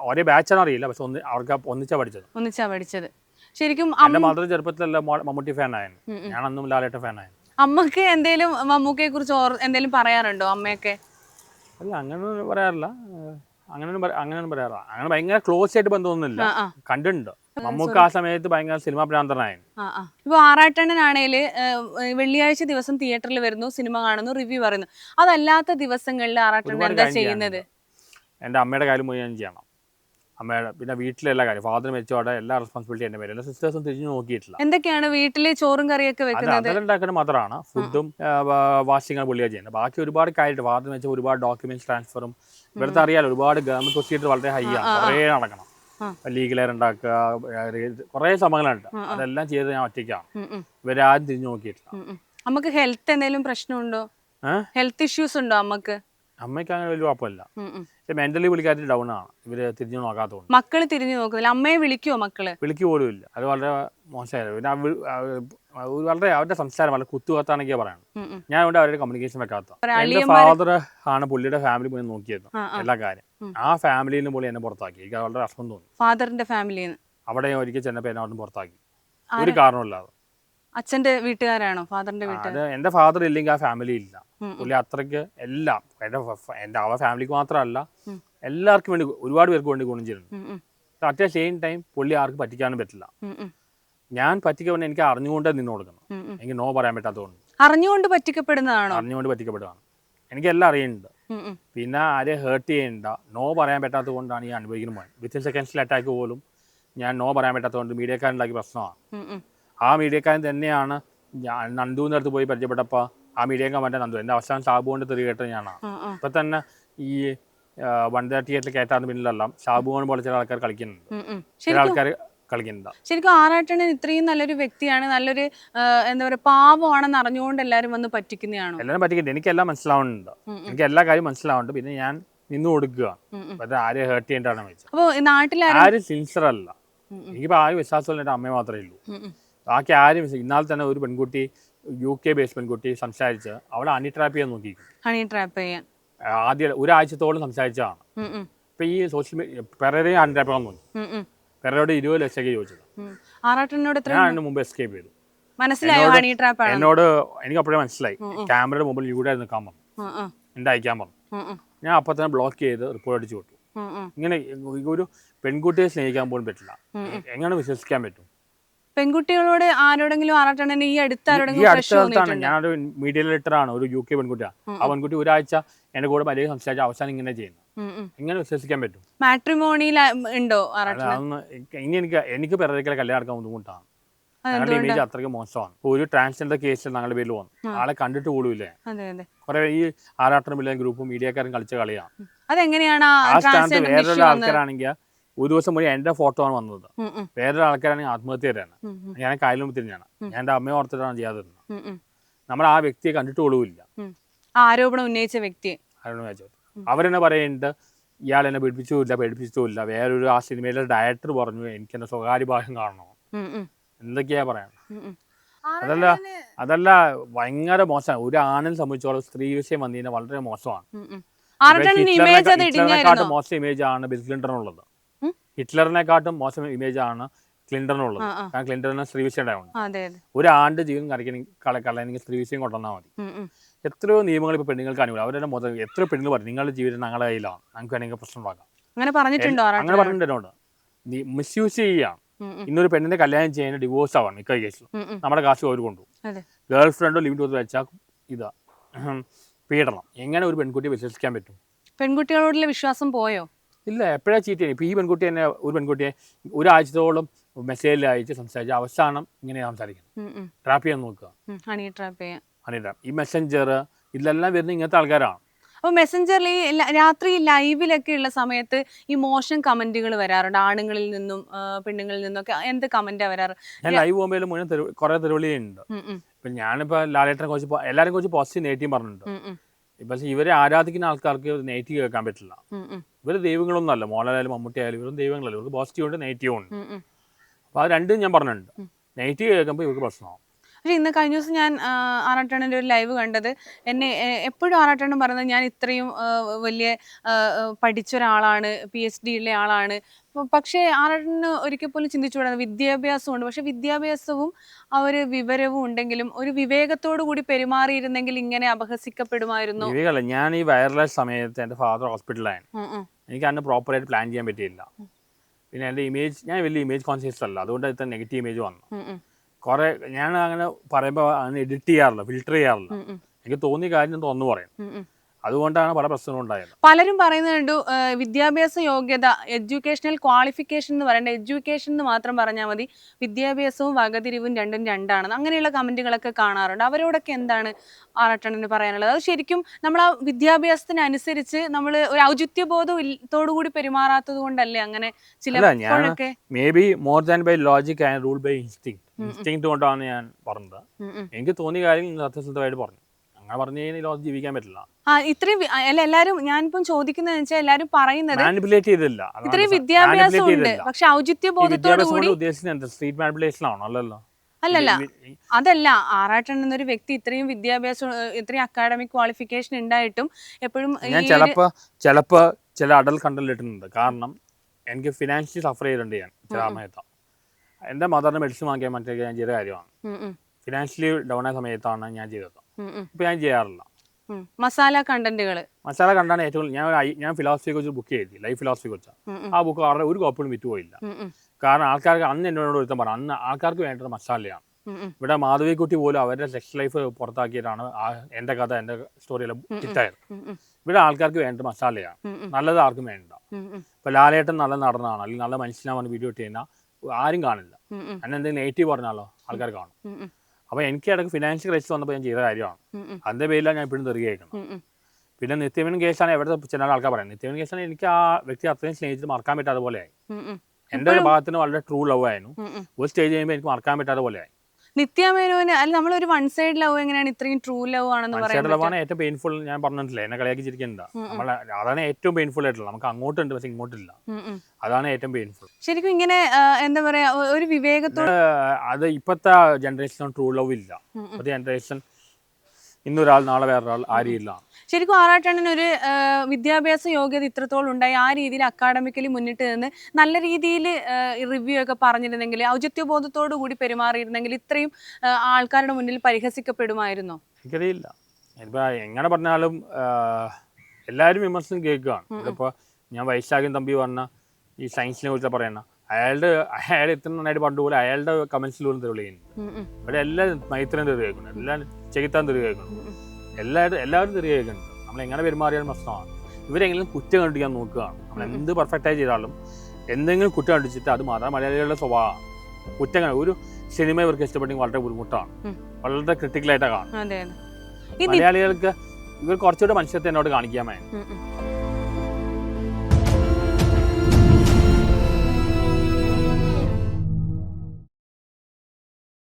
ഒരേ ബാച്ചാണെന്ന് അറിയില്ല പക്ഷെ ഒന്ന് അവർക്ക് ഒന്നിച്ചാ പഠിച്ചത്. ഒന്നിച്ചാ പഠിച്ചത്. ശരിക്കും എന്റെ മാത്രം ചെറുപ്പത്തിലല്ല മമ്മൂട്ടി ഫാനായിരുന്നു ഉം. ഞാൻ അന്നും ലാലേട്ട ഫാനായിരുന്നു അമ്മയ്ക്ക് എന്തേലും മമ്മൂക്കയെ കുറിച്ച് എന്തെങ്കിലും എന്തേലും പറയാറുണ്ടോ അമ്മയൊക്കെ? അല്ല അങ്ങനെ പറയാറില്ല. അങ്ങനെ അങ്ങനെയൊന്നും പറയാറില്ല. അങ്ങനെ ഭയങ്കര ക്ലോസ് ആയിട്ട് ബന്ധമൊന്നുമില്ല. കണ്ടിട്ടുണ്ട്. മമ്മൂക്ക് ആ സമയത്ത് ഭയങ്കര സിനിമ ഭ്രാന്തനായിരുന്നു. ഇപ്പൊ ആറാട്ടണ്ണനാണേൽ വെള്ളിയാഴ്ച ദിവസം തിയേറ്ററിൽ വരുന്നു സിനിമ കാണുന്നു റിവ്യൂ പറയുന്നു. അതല്ലാത്ത ദിവസങ്ങളിൽ ആറാട്ടണ്ണൻ എന്താ ചെയ്യുന്നത്? എന്റെ എന്റെ അമ്മയുടെ കാര്യം പോയി ഞാൻ ചെയ്യണം. അമ്മയുടെ പിന്നെ വീട്ടിലെല്ലാ കാര്യം ഫാദർ മെച്ചോടെ എല്ലാ റെസ്പോൺസിബിലിറ്റി എന്റെ പേര് സിസ്റ്റേഴ്സും തിരിഞ്ഞു നോക്കിയിട്ടില്ല. എന്തൊക്കെയാണ് വീട്ടിലെ ചോറും കറിയൊക്കെ വെക്കുന്നത്? അതെല്ലാം ഉണ്ടാക്കുന്ന മദറാണ് ഫുഡും വാഷിങ്ങാണ് പുള്ളിയാ ചെയ്യുന്നത്. ബാക്കി ഒരുപാട് കാര്യമായിട്ട് ഫാദർ മെച്ച ഒരുപാട് ഡോക്യുമെന്റ്സ് ട്രാൻസ്ഫറും ഇവിടുത്തെ അറിയാലോ ഒരുപാട് ഗവൺമെന്റ് പ്രൊസീജിയർ വളരെ ഹൈ ആണ്. കുറേ നടക്കണം. ആ. ലീഗൽ എയർ ഉണ്ടാക്കുക കുറേ ശ്രമങ്ങളുണ്ട് അതെല്ലാം ചെയ്ത് ഞാൻ ഒറ്റയ്ക്കാണ്. ഇവർ ആദ്യം ഇവരാരും തിരിഞ്ഞു നോക്കിയിട്ടില്ല. ഉം. ഹെൽത്ത് എന്തെങ്കിലും പ്രശ്നമുണ്ടോ? ഹെൽത്ത് ഇഷ്യൂസ് ഉണ്ടോ അമ്മയ്ക്ക്? അമ്മയ്ക്ക് അങ്ങനെ വലിയ കുഴപ്പമില്ല. പക്ഷെ മെന്റലി പുള്ളിക്കാരി ഡൗൺ ആണ്. ഇവർ തിരിഞ്ഞു നോക്കാത്തതുകൊണ്ട് മക്കൾ തിരിഞ്ഞു നോക്കുന്നില്ല അമ്മയെ വിളിക്കുവോ മക്കൾ? വിളിക്കു പോലും ഇല്ല. അത് വളരെ മോശമായിരുന്നു പിന്നെ വളരെ അവരുടെ സംസാരം വളരെ കുത്തുകത്താണെങ്കിൽ പറയണം. ഞാൻ ഇവിടെ അവരുടെ കമ്മ്യൂണിക്കേഷൻ വെക്കാത്ത എന്റെ ഫാദർ ആണ് പുള്ളിയുടെ ഫാമിലി പോയി നോക്കിയത്. എല്ലാ കാര്യം. ആ ഫാമിലിയിൽ നിന്ന് പുള്ളി എന്നെ പുറത്താക്കി. എനിക്ക് വളരെ വിഷമം തോന്നി. ഫാദറിന്റെ ഫാമിലിന്ന് അവിടെ ഞാൻ ഒരിക്കൽ ചെന്നപ്പോ എന്നെ അവിടെ പുറത്താക്കി. ഒരു കാരണമില്ലാതെ അച്ഛന്റെ വീട്ടുകാരാണോ? ഫാദറിന്റെ വീട്ടിൽ വീട്ടുകാർ? എന്റെ ഫാദർ ഇല്ലെങ്കിൽ ആ ഫാമിലി ഇല്ല. പുള്ളി അത്രയ്ക്ക് എല്ലാം എന്റെ അവ ഫാമിലിക്ക് മാത്രമല്ല എല്ലാവർക്കും വേണ്ടി ഒരുപാട് പേർക്ക് വേണ്ടി ഗുണം ചെയ്യുന്നുണ്ട് അറ്റ് സെയിം ടൈം പുള്ളി ആർക്കും പറ്റിക്കാനും പറ്റില്ല. ഞാൻ പറ്റിക്കാൻ എനിക്ക് അറിഞ്ഞുകൊണ്ടേ നിന്ന് കൊടുക്കണം. എനിക്ക് നോ പറയാൻ പറ്റാത്തതുകൊണ്ട്. അറിഞ്ഞുകൊണ്ട് പറ്റിക്കപ്പെടുന്നതാണോ? അറിഞ്ഞുകൊണ്ട് പറ്റിക്കപ്പെടുകയാണ് എനിക്ക് എല്ലാം അറിയുന്നുണ്ട്. പിന്നെ ആരെ ഹേർട്ട് ചെയ്യണ്ട നോ പറയാൻ പറ്റാത്തത് കൊണ്ടാണ് ഈ അനുഭവിക്കുന്നത് പോയത് വിത്തിൻ സെക്കൻഡ്സിൽ അറ്റാക്ക് പോലും ഞാൻ നോ പറയാൻ പറ്റാത്തതുകൊണ്ട് മീഡിയക്കാരുണ്ടാക്കിയ പ്രശ്നമാണ്. ആ മീഡിയക്കാരൻ തന്നെയാണ് ഞാൻ നന്ദുവിന്റെ അടുത്ത് പോയി പരിചയപ്പെട്ടപ്പോൾ ആ മീഡിയം മറ്റേ നന്ദു എന്റെ അവസാനം ഷാബു കൊണ്ട് തെറി കേട്ടത് ഞാനാണ് ആ. തന്നെ ഈ വൺ തേർട്ടി എയ്റ്റിൽ കേട്ടാന്ന് പിന്നിലെല്ലാം ഷാബു കൊണ്ട് പോലെ ചില ആൾക്കാർ കളിക്കുന്നുണ്ട്. ചില ആൾക്കാർ ശരിക്കും ആറാട്ടണൻ ഇത്രയും നല്ലൊരു വ്യക്തിയാണ് നല്ലൊരു എന്താ പറയുക പാവമാണെന്ന് അറിഞ്ഞുകൊണ്ട് എല്ലാരും വന്ന് പറ്റിക്കുന്നതാണ്? എല്ലാവരും പറ്റിക്കുന്നുണ്ട്. എനിക്കെല്ലാം മനസ്സിലാവുന്നുണ്ട്. എനിക്ക് എല്ലാ കാര്യം മനസ്സിലാവുന്നുണ്ട്. പിന്നെ ഞാൻ നിന്ന് കൊടുക്കുക. ഉം, ഉം. പക്ഷേ ആരെ ഹേർട്ട് ചെയ്യേണ്ടതാണ് നാട്ടിലാരും ആരും സിൻസർ അല്ല. എനിക്കിപ്പോ ആരും വിശ്വാസമുള്ള എന്റെ അമ്മയെ മാത്രമേ ഉള്ളൂ. ബാക്കി ആരും ഇന്നാൾ തന്നെ ഒരു പെൺകുട്ടി യു കെ ബേസ് പെൺകുട്ടി സംസാരിച്ച് അവളെ ഹണി ട്രാപ്പ് ചെയ്യാൻ നോക്കി. ഹണി ട്രാപ്പ് ചെയ്യാൻ ആദ്യ ഒരാഴ്ചത്തോളം സംസാരിച്ചതാണ്. ഉം. ഈ സോഷ്യൽ മീഡിയ പെരയും ഹണി ട്രാപ്പ് ആണെന്ന് തോന്നി. പെരയോട് ഇരുപത് ലക്ഷമൊക്കെ ചോദിച്ചത്. ഞാൻ മുമ്പ് എസ്കേപ്പ് ചെയ്തു. എന്നോട് എനിക്ക് അപ്പോഴേ മനസ്സിലായി. ക്യാമറയുടെ മുമ്പിൽ യൂടെ നിൽക്കാൻ പറഞ്ഞു എന്റെ അയക്കാൻ പറഞ്ഞു. ഞാൻ അപ്പൊ തന്നെ ബ്ലോക്ക് ചെയ്ത് റിപ്പോർട്ട് അടിച്ചു കൊടുത്തു. ഇങ്ങനെ ഒരു പെൺകുട്ടിയെ സ്നേഹിക്കാൻ പോലും പറ്റില്ല. എങ്ങനെ വിശ്വസിക്കാൻ പറ്റും? പെൺകുട്ടികളോട് ആരോടെങ്കിലും ആറാട്ടണ്ണന് ഈ അടുത്ത് ഈ ആരോടെങ്കിലും അടുത്ത പ്രശ്നം കാലത്താണ് ഞാനൊരു മീഡിയ ലെറ്റർ ആണ് ഒരു യു കെ പെൺകുട്ടിയാണ്. ആ പെൺകുട്ടി ഒരാഴ്ച എന്റെ കൂടെ മര്യാദ സംസാരിച്ച അവസാനം ഇങ്ങനെ ചെയ്യുന്നു. എങ്ങനെ വിശ്വസിക്കാൻ പറ്റും? മാട്രിമോണിയിൽ ഉണ്ടോ ഇനി എനിക്ക് എനിക്ക് പിറകെ കല്യാണം എടുക്കാൻ ബുദ്ധിമുട്ടാണ്. ഞങ്ങളുടെ ഇമേജ് അത്രയ്ക്ക് മോശമാണ്. ഒരു ട്രാൻസ്ജെൻഡർ കേസിൽ ഞങ്ങളുടെ പേരിൽ വന്നു. ആളെ കണ്ടിട്ട് പോലുമില്ലേ? കുറെ ഈ ആറാട്ടം ഗ്രൂപ്പ് മീഡിയക്കാരും കളിച്ച കളിയാണ് അതെങ്ങനെയാണ് ആ സ്ഥാനത്ത് വേറൊരു ആൾക്കാരാണെങ്കിൽ ഒരു ദിവസം മുന്നേ എന്റെ ഫോട്ടോ ആണ് വന്നത്. ആൾക്കാരാണ് വേറൊരു ആൾക്കാരാണെങ്കിൽ ആത്മഹത്യ തരാണ് ഞാൻ കായലും തിരിഞ്ഞാണ്. ഞാൻ എന്റെ അമ്മയെ ഓർത്തിട്ടാണ് ചെയ്യാതിരുന്നത് നമ്മൾ ആ വ്യക്തിയെ കണ്ടിട്ട് ഒളിവില്ല ആരോപണം ഉന്നയിച്ച വ്യക്തി. ആരോപണം അവരെന്നെ പറയുന്നുണ്ട് ഇയാൾ എന്നെ പേടിപ്പിച്ചില്ല പേടിപ്പിച്ചിട്ടുമില്ല. വേറൊരു ആ സിനിമയിലെ ഡയറക്ടർ പറഞ്ഞു എനിക്ക് എന്റെ സ്വകാര്യ ഭാഗം കാണണം. എന്തൊക്കെയാ പറയാ ഉം, ഉം. അതല്ല അതല്ല ഭയങ്കര മോശമാണ്. ഒരു ആണിനെ സംബന്ധിച്ചോളം സ്ത്രീ വിഷയം വന്നു കഴിഞ്ഞാൽ വളരെ മോശമാണ്. മോശം ഇമേജ് ആണ് ബിൽ ഉള്ളത്? ഹിറ്റ്ലറിനെക്കാട്ടും മോശം ഇമേജ് ആണ് ക്ലിൻഡറിനുള്ളത് കാരണം ക്ലിൻഡറിന് സ്ത്രീ വിഷയം ഉണ്ടാവുന്നുണ്ട് അതെ അതെ. ഒരു ആണ്ട് ജീവൻ കള കളയണമെങ്കിൽ സ്ത്രീ വിഷയം കൊണ്ടുവന്നാൽ മതി. എത്രയോ നിയമങ്ങൾ ഇപ്പോൾ പെണ്ണുങ്ങൾക്ക് അനുകൂലം. അവരുടെ മുതൽ എത്ര പെണ്ണുങ്ങൾ പറഞ്ഞു നിങ്ങളുടെ ജീവിതം ഞങ്ങളുടെ കയ്യിലാണ്. ഞങ്ങൾക്ക് വേണമെങ്കിൽ പ്രശ്നം ഉണ്ടാക്കാം. അങ്ങനെ പറഞ്ഞിട്ടുണ്ടോ അങ്ങനെ പറഞ്ഞിട്ടുണ്ട് മിസ്യൂസ് ചെയ്യാം. ഇന്നൊരു പെണ്ണിന്റെ കല്യാണം ചെയ്യാൻ ഡിവോഴ്സ് ആവാം മിക്ക കേസിലും. നമ്മുടെ കാശ് അവർ കൊണ്ടു അതെ. ഗേൾ ഫ്രണ്ടോ ലിമിറ്റ് കൊടുത്ത് വെച്ചാൽ ഇതാ പീഡനം. എങ്ങനെ ഒരു പെൺകുട്ടിയെ വിശ്വസിക്കാൻ പറ്റും? പെൺകുട്ടികളോടുള്ള വിശ്വാസം പോയോ? ഇല്ല എപ്പോഴാണ് ചീറ്റ് ചെയ്യുന്നത് ഇപ്പോൾ ഈ പെൺകുട്ടി തന്നെ ഒരു പെൺകുട്ടിയെ ഒരാഴ്ചത്തോളം മെസ്സേജിൽ അയച്ച് സംസാരിച്ച് അവസാനം ഇങ്ങനെ സംസാരിക്കും ട്രാപ്പ് ചെയ്യാൻ നോക്കുക. ഹണി ട്രാപ്പ് ചെയ്യാം. ഹണി ട്രാപ്പ് ഈ മെസ്സഞ്ചർ ഇതിലെല്ലാം വരുന്ന ഇങ്ങനത്തെ ആൾക്കാരാണ്. അപ്പോൾ മെസ്സഞ്ചറിൽ ഈ രാത്രി ലൈവിലൊക്കെ ഉള്ള സമയത്ത് ഈ മോശം കമന്റുകൾ വരാറുണ്ട്. ആണുങ്ങളിൽ നിന്നും പെണ്ണുങ്ങളിൽ നിന്നൊക്കെ എന്ത് കമന്റാ വരാറ്? ഞാൻ ലൈവ് പോകുമ്പോൾ മുഴുവൻ കുറെ തെരുവിളിയുണ്ട് ഇപ്പം ഞാനിപ്പോൾ ലാലേട്ടനെ കുറിച്ച് എല്ലാവരും കുറിച്ച് പോസിറ്റീവ് നെഗറ്റീവ് പറഞ്ഞിട്ടുണ്ട്. പക്ഷേ ഇവരെ ആരാധിക്കുന്ന ആൾക്കാർക്ക് നെഗറ്റീവ് കേൾക്കാൻ പറ്റില്ല. ഇവർ ദൈവങ്ങളൊന്നും അല്ല മോഹൻലായാലും മമ്മൂട്ടി ആയാലും ഇവരും ദൈവങ്ങളല്ല. ഇവർക്ക് പോസിറ്റീവ് ഉണ്ട് നെഗറ്റീവ് ഉണ്ട്. അപ്പൊ അത് രണ്ടും ഞാൻ പറഞ്ഞിട്ടുണ്ട്. നെഗറ്റീവ് കേൾക്കുമ്പോൾ ഇവർക്ക് പ്രശ്നമാവും. പക്ഷേ ഇന്ന് കഴിഞ്ഞ ദിവസം ഞാൻ ആറാട്ടണ്ണന്റെ ഒരു ലൈവ് കണ്ടത്. എന്നെ എപ്പോഴും ആറാട്ടണ്ണൻ പറയുന്നത് ഞാൻ ഇത്രയും വലിയ പഠിച്ച ഒരാളാണ് പി എച്ച് ഡി ഉള്ള ആളാണ്. പക്ഷേ ആറാട്ടന് ഒരിക്കൽ പോലും ചിന്തിച്ചുകൂടാ വിദ്യാഭ്യാസമുണ്ട് പക്ഷെ വിദ്യാഭ്യാസവും ആ ഒരു വിവരവും ഉണ്ടെങ്കിലും ഒരു വിവേകത്തോടു കൂടി പെരുമാറിയിരുന്നെങ്കിൽ ഇങ്ങനെ അപഹസിക്കപ്പെടുമായിരുന്നു. ഞാൻ ഈ വയർലെസ് സമയത്ത് എന്റെ ഫാദർ ഹോസ്പിറ്റലായിരുന്നു എനിക്ക് അന്ന് പ്രോപ്പറായിട്ട് പ്ലാൻ ചെയ്യാൻ പറ്റിയില്ല. പിന്നെ എന്റെ ഇമേജ് ഞാൻ വലിയ ഇമേജ് കോൺഷ്യസ് അല്ല. അതുകൊണ്ട് ഇത്ര നെഗറ്റീവ് ഇമേജ് വന്നു. കുറേ ഞാൻ അങ്ങനെ പറയുമ്പോൾ അങ്ങനെ എഡിറ്റ് ചെയ്യാറില്ല ഫിൽട്ടർ ചെയ്യാറില്ല. എനിക്ക് തോന്നിയ കാര്യം ഞാൻ തുറന്നു പറയും. അതുകൊണ്ടാണ് പല പ്രശ്നങ്ങളും ഉണ്ടായത്. പലരും പറയുന്നത് കണ്ടു വിദ്യാഭ്യാസ യോഗ്യത എഡ്യൂക്കേഷണൽ ക്വാളിഫിക്കേഷൻ എന്ന് പറയേണ്ട എഡ്യൂക്കേഷൻ എന്ന് മാത്രം പറഞ്ഞാൽ മതി വിദ്യാഭ്യാസവും വകതിരിവും രണ്ടും രണ്ടാണെന്ന് അങ്ങനെയുള്ള കമന്റുകളൊക്കെ കാണാറുണ്ട്. അവരോടൊക്കെ എന്താണ് ആറട്ടണിന് പറയാനുള്ളത്? അത് ശരിക്കും നമ്മൾ ആ വിദ്യാഭ്യാസത്തിനനുസരിച്ച് നമ്മൾ ഒരു ഔചിത്യബോധം കൂടി പെരുമാറാത്തത് കൊണ്ടല്ലേ അങ്ങനെ ചില may be more than by logic and rule by instinct instinct കൊണ്ടാണ് ഞാൻ പറഞ്ഞത്. എനിക്ക് തോന്നിയ കാര്യം സത്യസന്ധമായിട്ട് പറഞ്ഞു. അങ്ങനെ പറഞ്ഞു കഴിഞ്ഞാൽ ഈ ലോകത്ത് ജീവിക്കാൻ പറ്റില്ല. ആ ഇത്രയും അല്ല എല്ലാരും ഞാനിപ്പം ചോദിക്കുന്നത് വെച്ചാൽ എല്ലാരും പറയുന്നത് മാനിപ്പുലേറ്റ് ചെയ്തില്ല. ഇത്രയും വിദ്യാഭ്യാസം ഉണ്ട്. പക്ഷെ ഔചിത്യ ഔചിത്യബോധത്തോടു കൂടി ഉദ്ദേശിക്കുന്നത് സ്ട്രീറ്റ് മാനിപ്പുലേഷൻ ആണോ? അല്ലല്ലോ. അല്ലല്ല അതല്ല. ആറാട്ടൻ എന്നൊരു വ്യക്തി ഇത്രയും വിദ്യാഭ്യാസം ഇത്രയും അക്കാഡമിക് ക്വാളിഫിക്കേഷൻ ഉണ്ടായിട്ടും എപ്പോഴും ഞാൻ ചിലപ്പോൾ ചില അടൽ കണ്ടിട്ടുണ്ട് കാരണം എനിക്ക് ഫിനാൻഷ്യലി സഫർ ചെയ്തിട്ടുണ്ട് ഞാൻ ചില സമയത്ത് എന്റെ മദറിന് മെഡിസിൻ വാങ്ങിക്കാൻ മറ്റേ ഞാൻ ചെയ്ത കാര്യമാണ്. ഫിനാൻഷ്യലി ഡൗൺ ആയ സമയത്താണ് ഞാൻ ചെയ്തത്. ഉം, ഞാൻ ചെയ്യാറില്ല മസാല കണ്ടന്റുകൾ മസാല കണ്ടാണ് ഏറ്റവും ഞാൻ ഞാൻ ഫിലോസഫിയെ കുറിച്ച് ബുക്ക് ചെയ്തി ലൈഫ് ഫിലോസഫിയെ കുറിച്ച് ആ ബുക്ക് അവരുടെ ഒരു കോപ്പിയും വിറ്റ് പോയില്ല കാരണം ആൾക്കാർക്ക് അന്ന് എന്നോട് ഒരുത്തം പറഞ്ഞു അന്ന് ആൾക്കാർക്ക് വേണ്ടത് മസാലയാണ് ഇവിടെ മാധവിക്കുട്ടി പോലും അവരുടെ സെക്സ് ലൈഫ് പുറത്താക്കിയിട്ടാണ് ആ എന്റെ കഥ എന്റെ സ്റ്റോറിയെല്ലാം ഹിറ്റായത് ഇവിടെ ആൾക്കാർക്ക് വേണ്ടത് മസാലയാണ് നല്ലത് ആർക്കും വേണ്ട ഇപ്പൊ ലാലേട്ടൻ നല്ല നടനാണ് അല്ലെങ്കിൽ നല്ല മനുഷ്യനാണ് വീഡിയോ ഇട്ട് കഴിഞ്ഞാൽ ആരും കാണില്ല അന്നെന്തെങ്കിലും നെഗറ്റീവ് പറഞ്ഞാലോ ആൾക്കാർ കാണും അപ്പോൾ എനിക്ക് ഇടയ്ക്ക് ഫിനാൻഷ്യൽ ക്രൈസിസ് വന്നപ്പോൾ ഞാൻ ചെയ്ത കാര്യമാണ്. അതിന്റെ പേരിലാണ് ഞാൻ ഇപ്പോഴും തെറിയ പിന്നെ കേസ് കേസാണ് എവിടെ ചില ആൾക്കാർ പറയുന്നത്. കേസ് കേസാണ് എനിക്ക് ആ വ്യക്തി അത്രയും സ്നേഹിച്ചിട്ട് മറക്കാൻ പറ്റാത്ത പോലെയായി എന്റെ ഒരു ഭാഗത്തിന് വളരെ ട്രൂ ലവ് ആയിരുന്നു. ഒരു സ്റ്റേജ് കഴിയുമ്പോൾ എനിക്ക് മറക്കാൻ പറ്റാത്ത പോലെയായി നിത്യമേനോന് അല്ല നമ്മളൊരു വൺ സൈഡ് ലവ് എങ്ങനെയാണ് ഇത്രയും ട്രൂ ലവ് ആണെന്ന് പറയുന്നത് ഏറ്റവും പെയിൻഫുൾ ഞാൻ പറഞ്ഞിട്ടില്ല? എന്നെ കളിയാക്കി ചിരിക്കണ്ട. നമ്മൾ അതാണ് ഏറ്റവും പെയിൻഫുൾ ആയിട്ടുള്ളത്. നമുക്ക് അങ്ങോട്ടുണ്ട് പക്ഷെ ഇങ്ങോട്ടില്ല. അതാണ് ഏറ്റവും പെയിൻഫുൾ ശരിക്കും ഇങ്ങനെ എന്താ പറയാ ഒരു വിവേകത്തോട് അത് ഇപ്പത്തെ ജനറേഷൻ ട്രൂ ലവ് ഇല്ല. ഇപ്പത്തെ ജനറേഷൻ ഇന്നൊരാൾ നാളെ വേറൊരാൾ ഇല്ല ശരിക്കും ആറാട്ടണ്ണൻ ഒരു ആ, വിദ്യാഭ്യാസ യോഗ്യത ഇത്രത്തോളം ഉണ്ടായി. ആ രീതിയിൽ അക്കാഡമിക്കലി മുന്നിട്ട് നിന്ന് നല്ല രീതിയിൽ റിവ്യൂ ഒക്കെ പറഞ്ഞിരുന്നെങ്കിൽ ഔചിത്യബോധത്തോടു കൂടി പെരുമാറിയിരുന്നെങ്കിൽ ഇത്രയും ആ, ആൾക്കാരുടെ മുന്നിൽ പരിഹസിക്കപ്പെടുമായിരുന്നോ? എനിക്കറിയില്ല. ഇനിയിപ്പോൾ എങ്ങനെ പറഞ്ഞാലും എല്ലാവരും വിമർശനം കേൾക്കുകയാണ്. ഇതിപ്പോൾ ഞാൻ വൈശാഖൻ തമ്പി പറഞ്ഞ ഈ സയൻസിനെ കുറിച്ച് പറയണ. അയാളുടെ അയാൾ ഇത്ര നന്നായിട്ട് പണ്ട് പോലെ അയാളുടെ കമൻസിൽ പോലും ഉം, ഉം, ഇവിടെ എല്ലാവരും മൈത്രം തെറി കേൾക്കുന്നു. എല്ലാവരും ചെകിത്താൻ തെറി കേൾക്കുന്നു. എല്ലാവരും എല്ലാവരും തെറി കേൾക്കുന്നുണ്ട് നമ്മൾ എങ്ങനെ പെരുമാറിയാലും പ്രശ്നമാണ്. ഇവരെങ്കിലും കുറ്റം കണ്ടിരിക്കാൻ നോക്കുകയാണ് നമ്മൾ എന്ത് പെർഫെക്റ്റായി ചെയ്താലും എന്തെങ്കിലും കുറ്റം കണ്ടിച്ചിട്ട് അത് മാത്രം മലയാളികളുടെ സ്വഭാവമാണ്. കുറ്റം കണ്ട് ഒരു സിനിമ ഇവർക്ക് ഇഷ്ടപ്പെട്ടെങ്കിൽ വളരെ ബുദ്ധിമുട്ടാണ്. വളരെ ക്രിട്ടിക്കലായിട്ടാണ് കാണുന്നത്. മലയാളികൾക്ക് ഇവർ കുറച്ചുകൂടെ മനുഷ്യത്തെ എന്നോട് കാണിക്കാൻ വേണം ഉം, ഉം.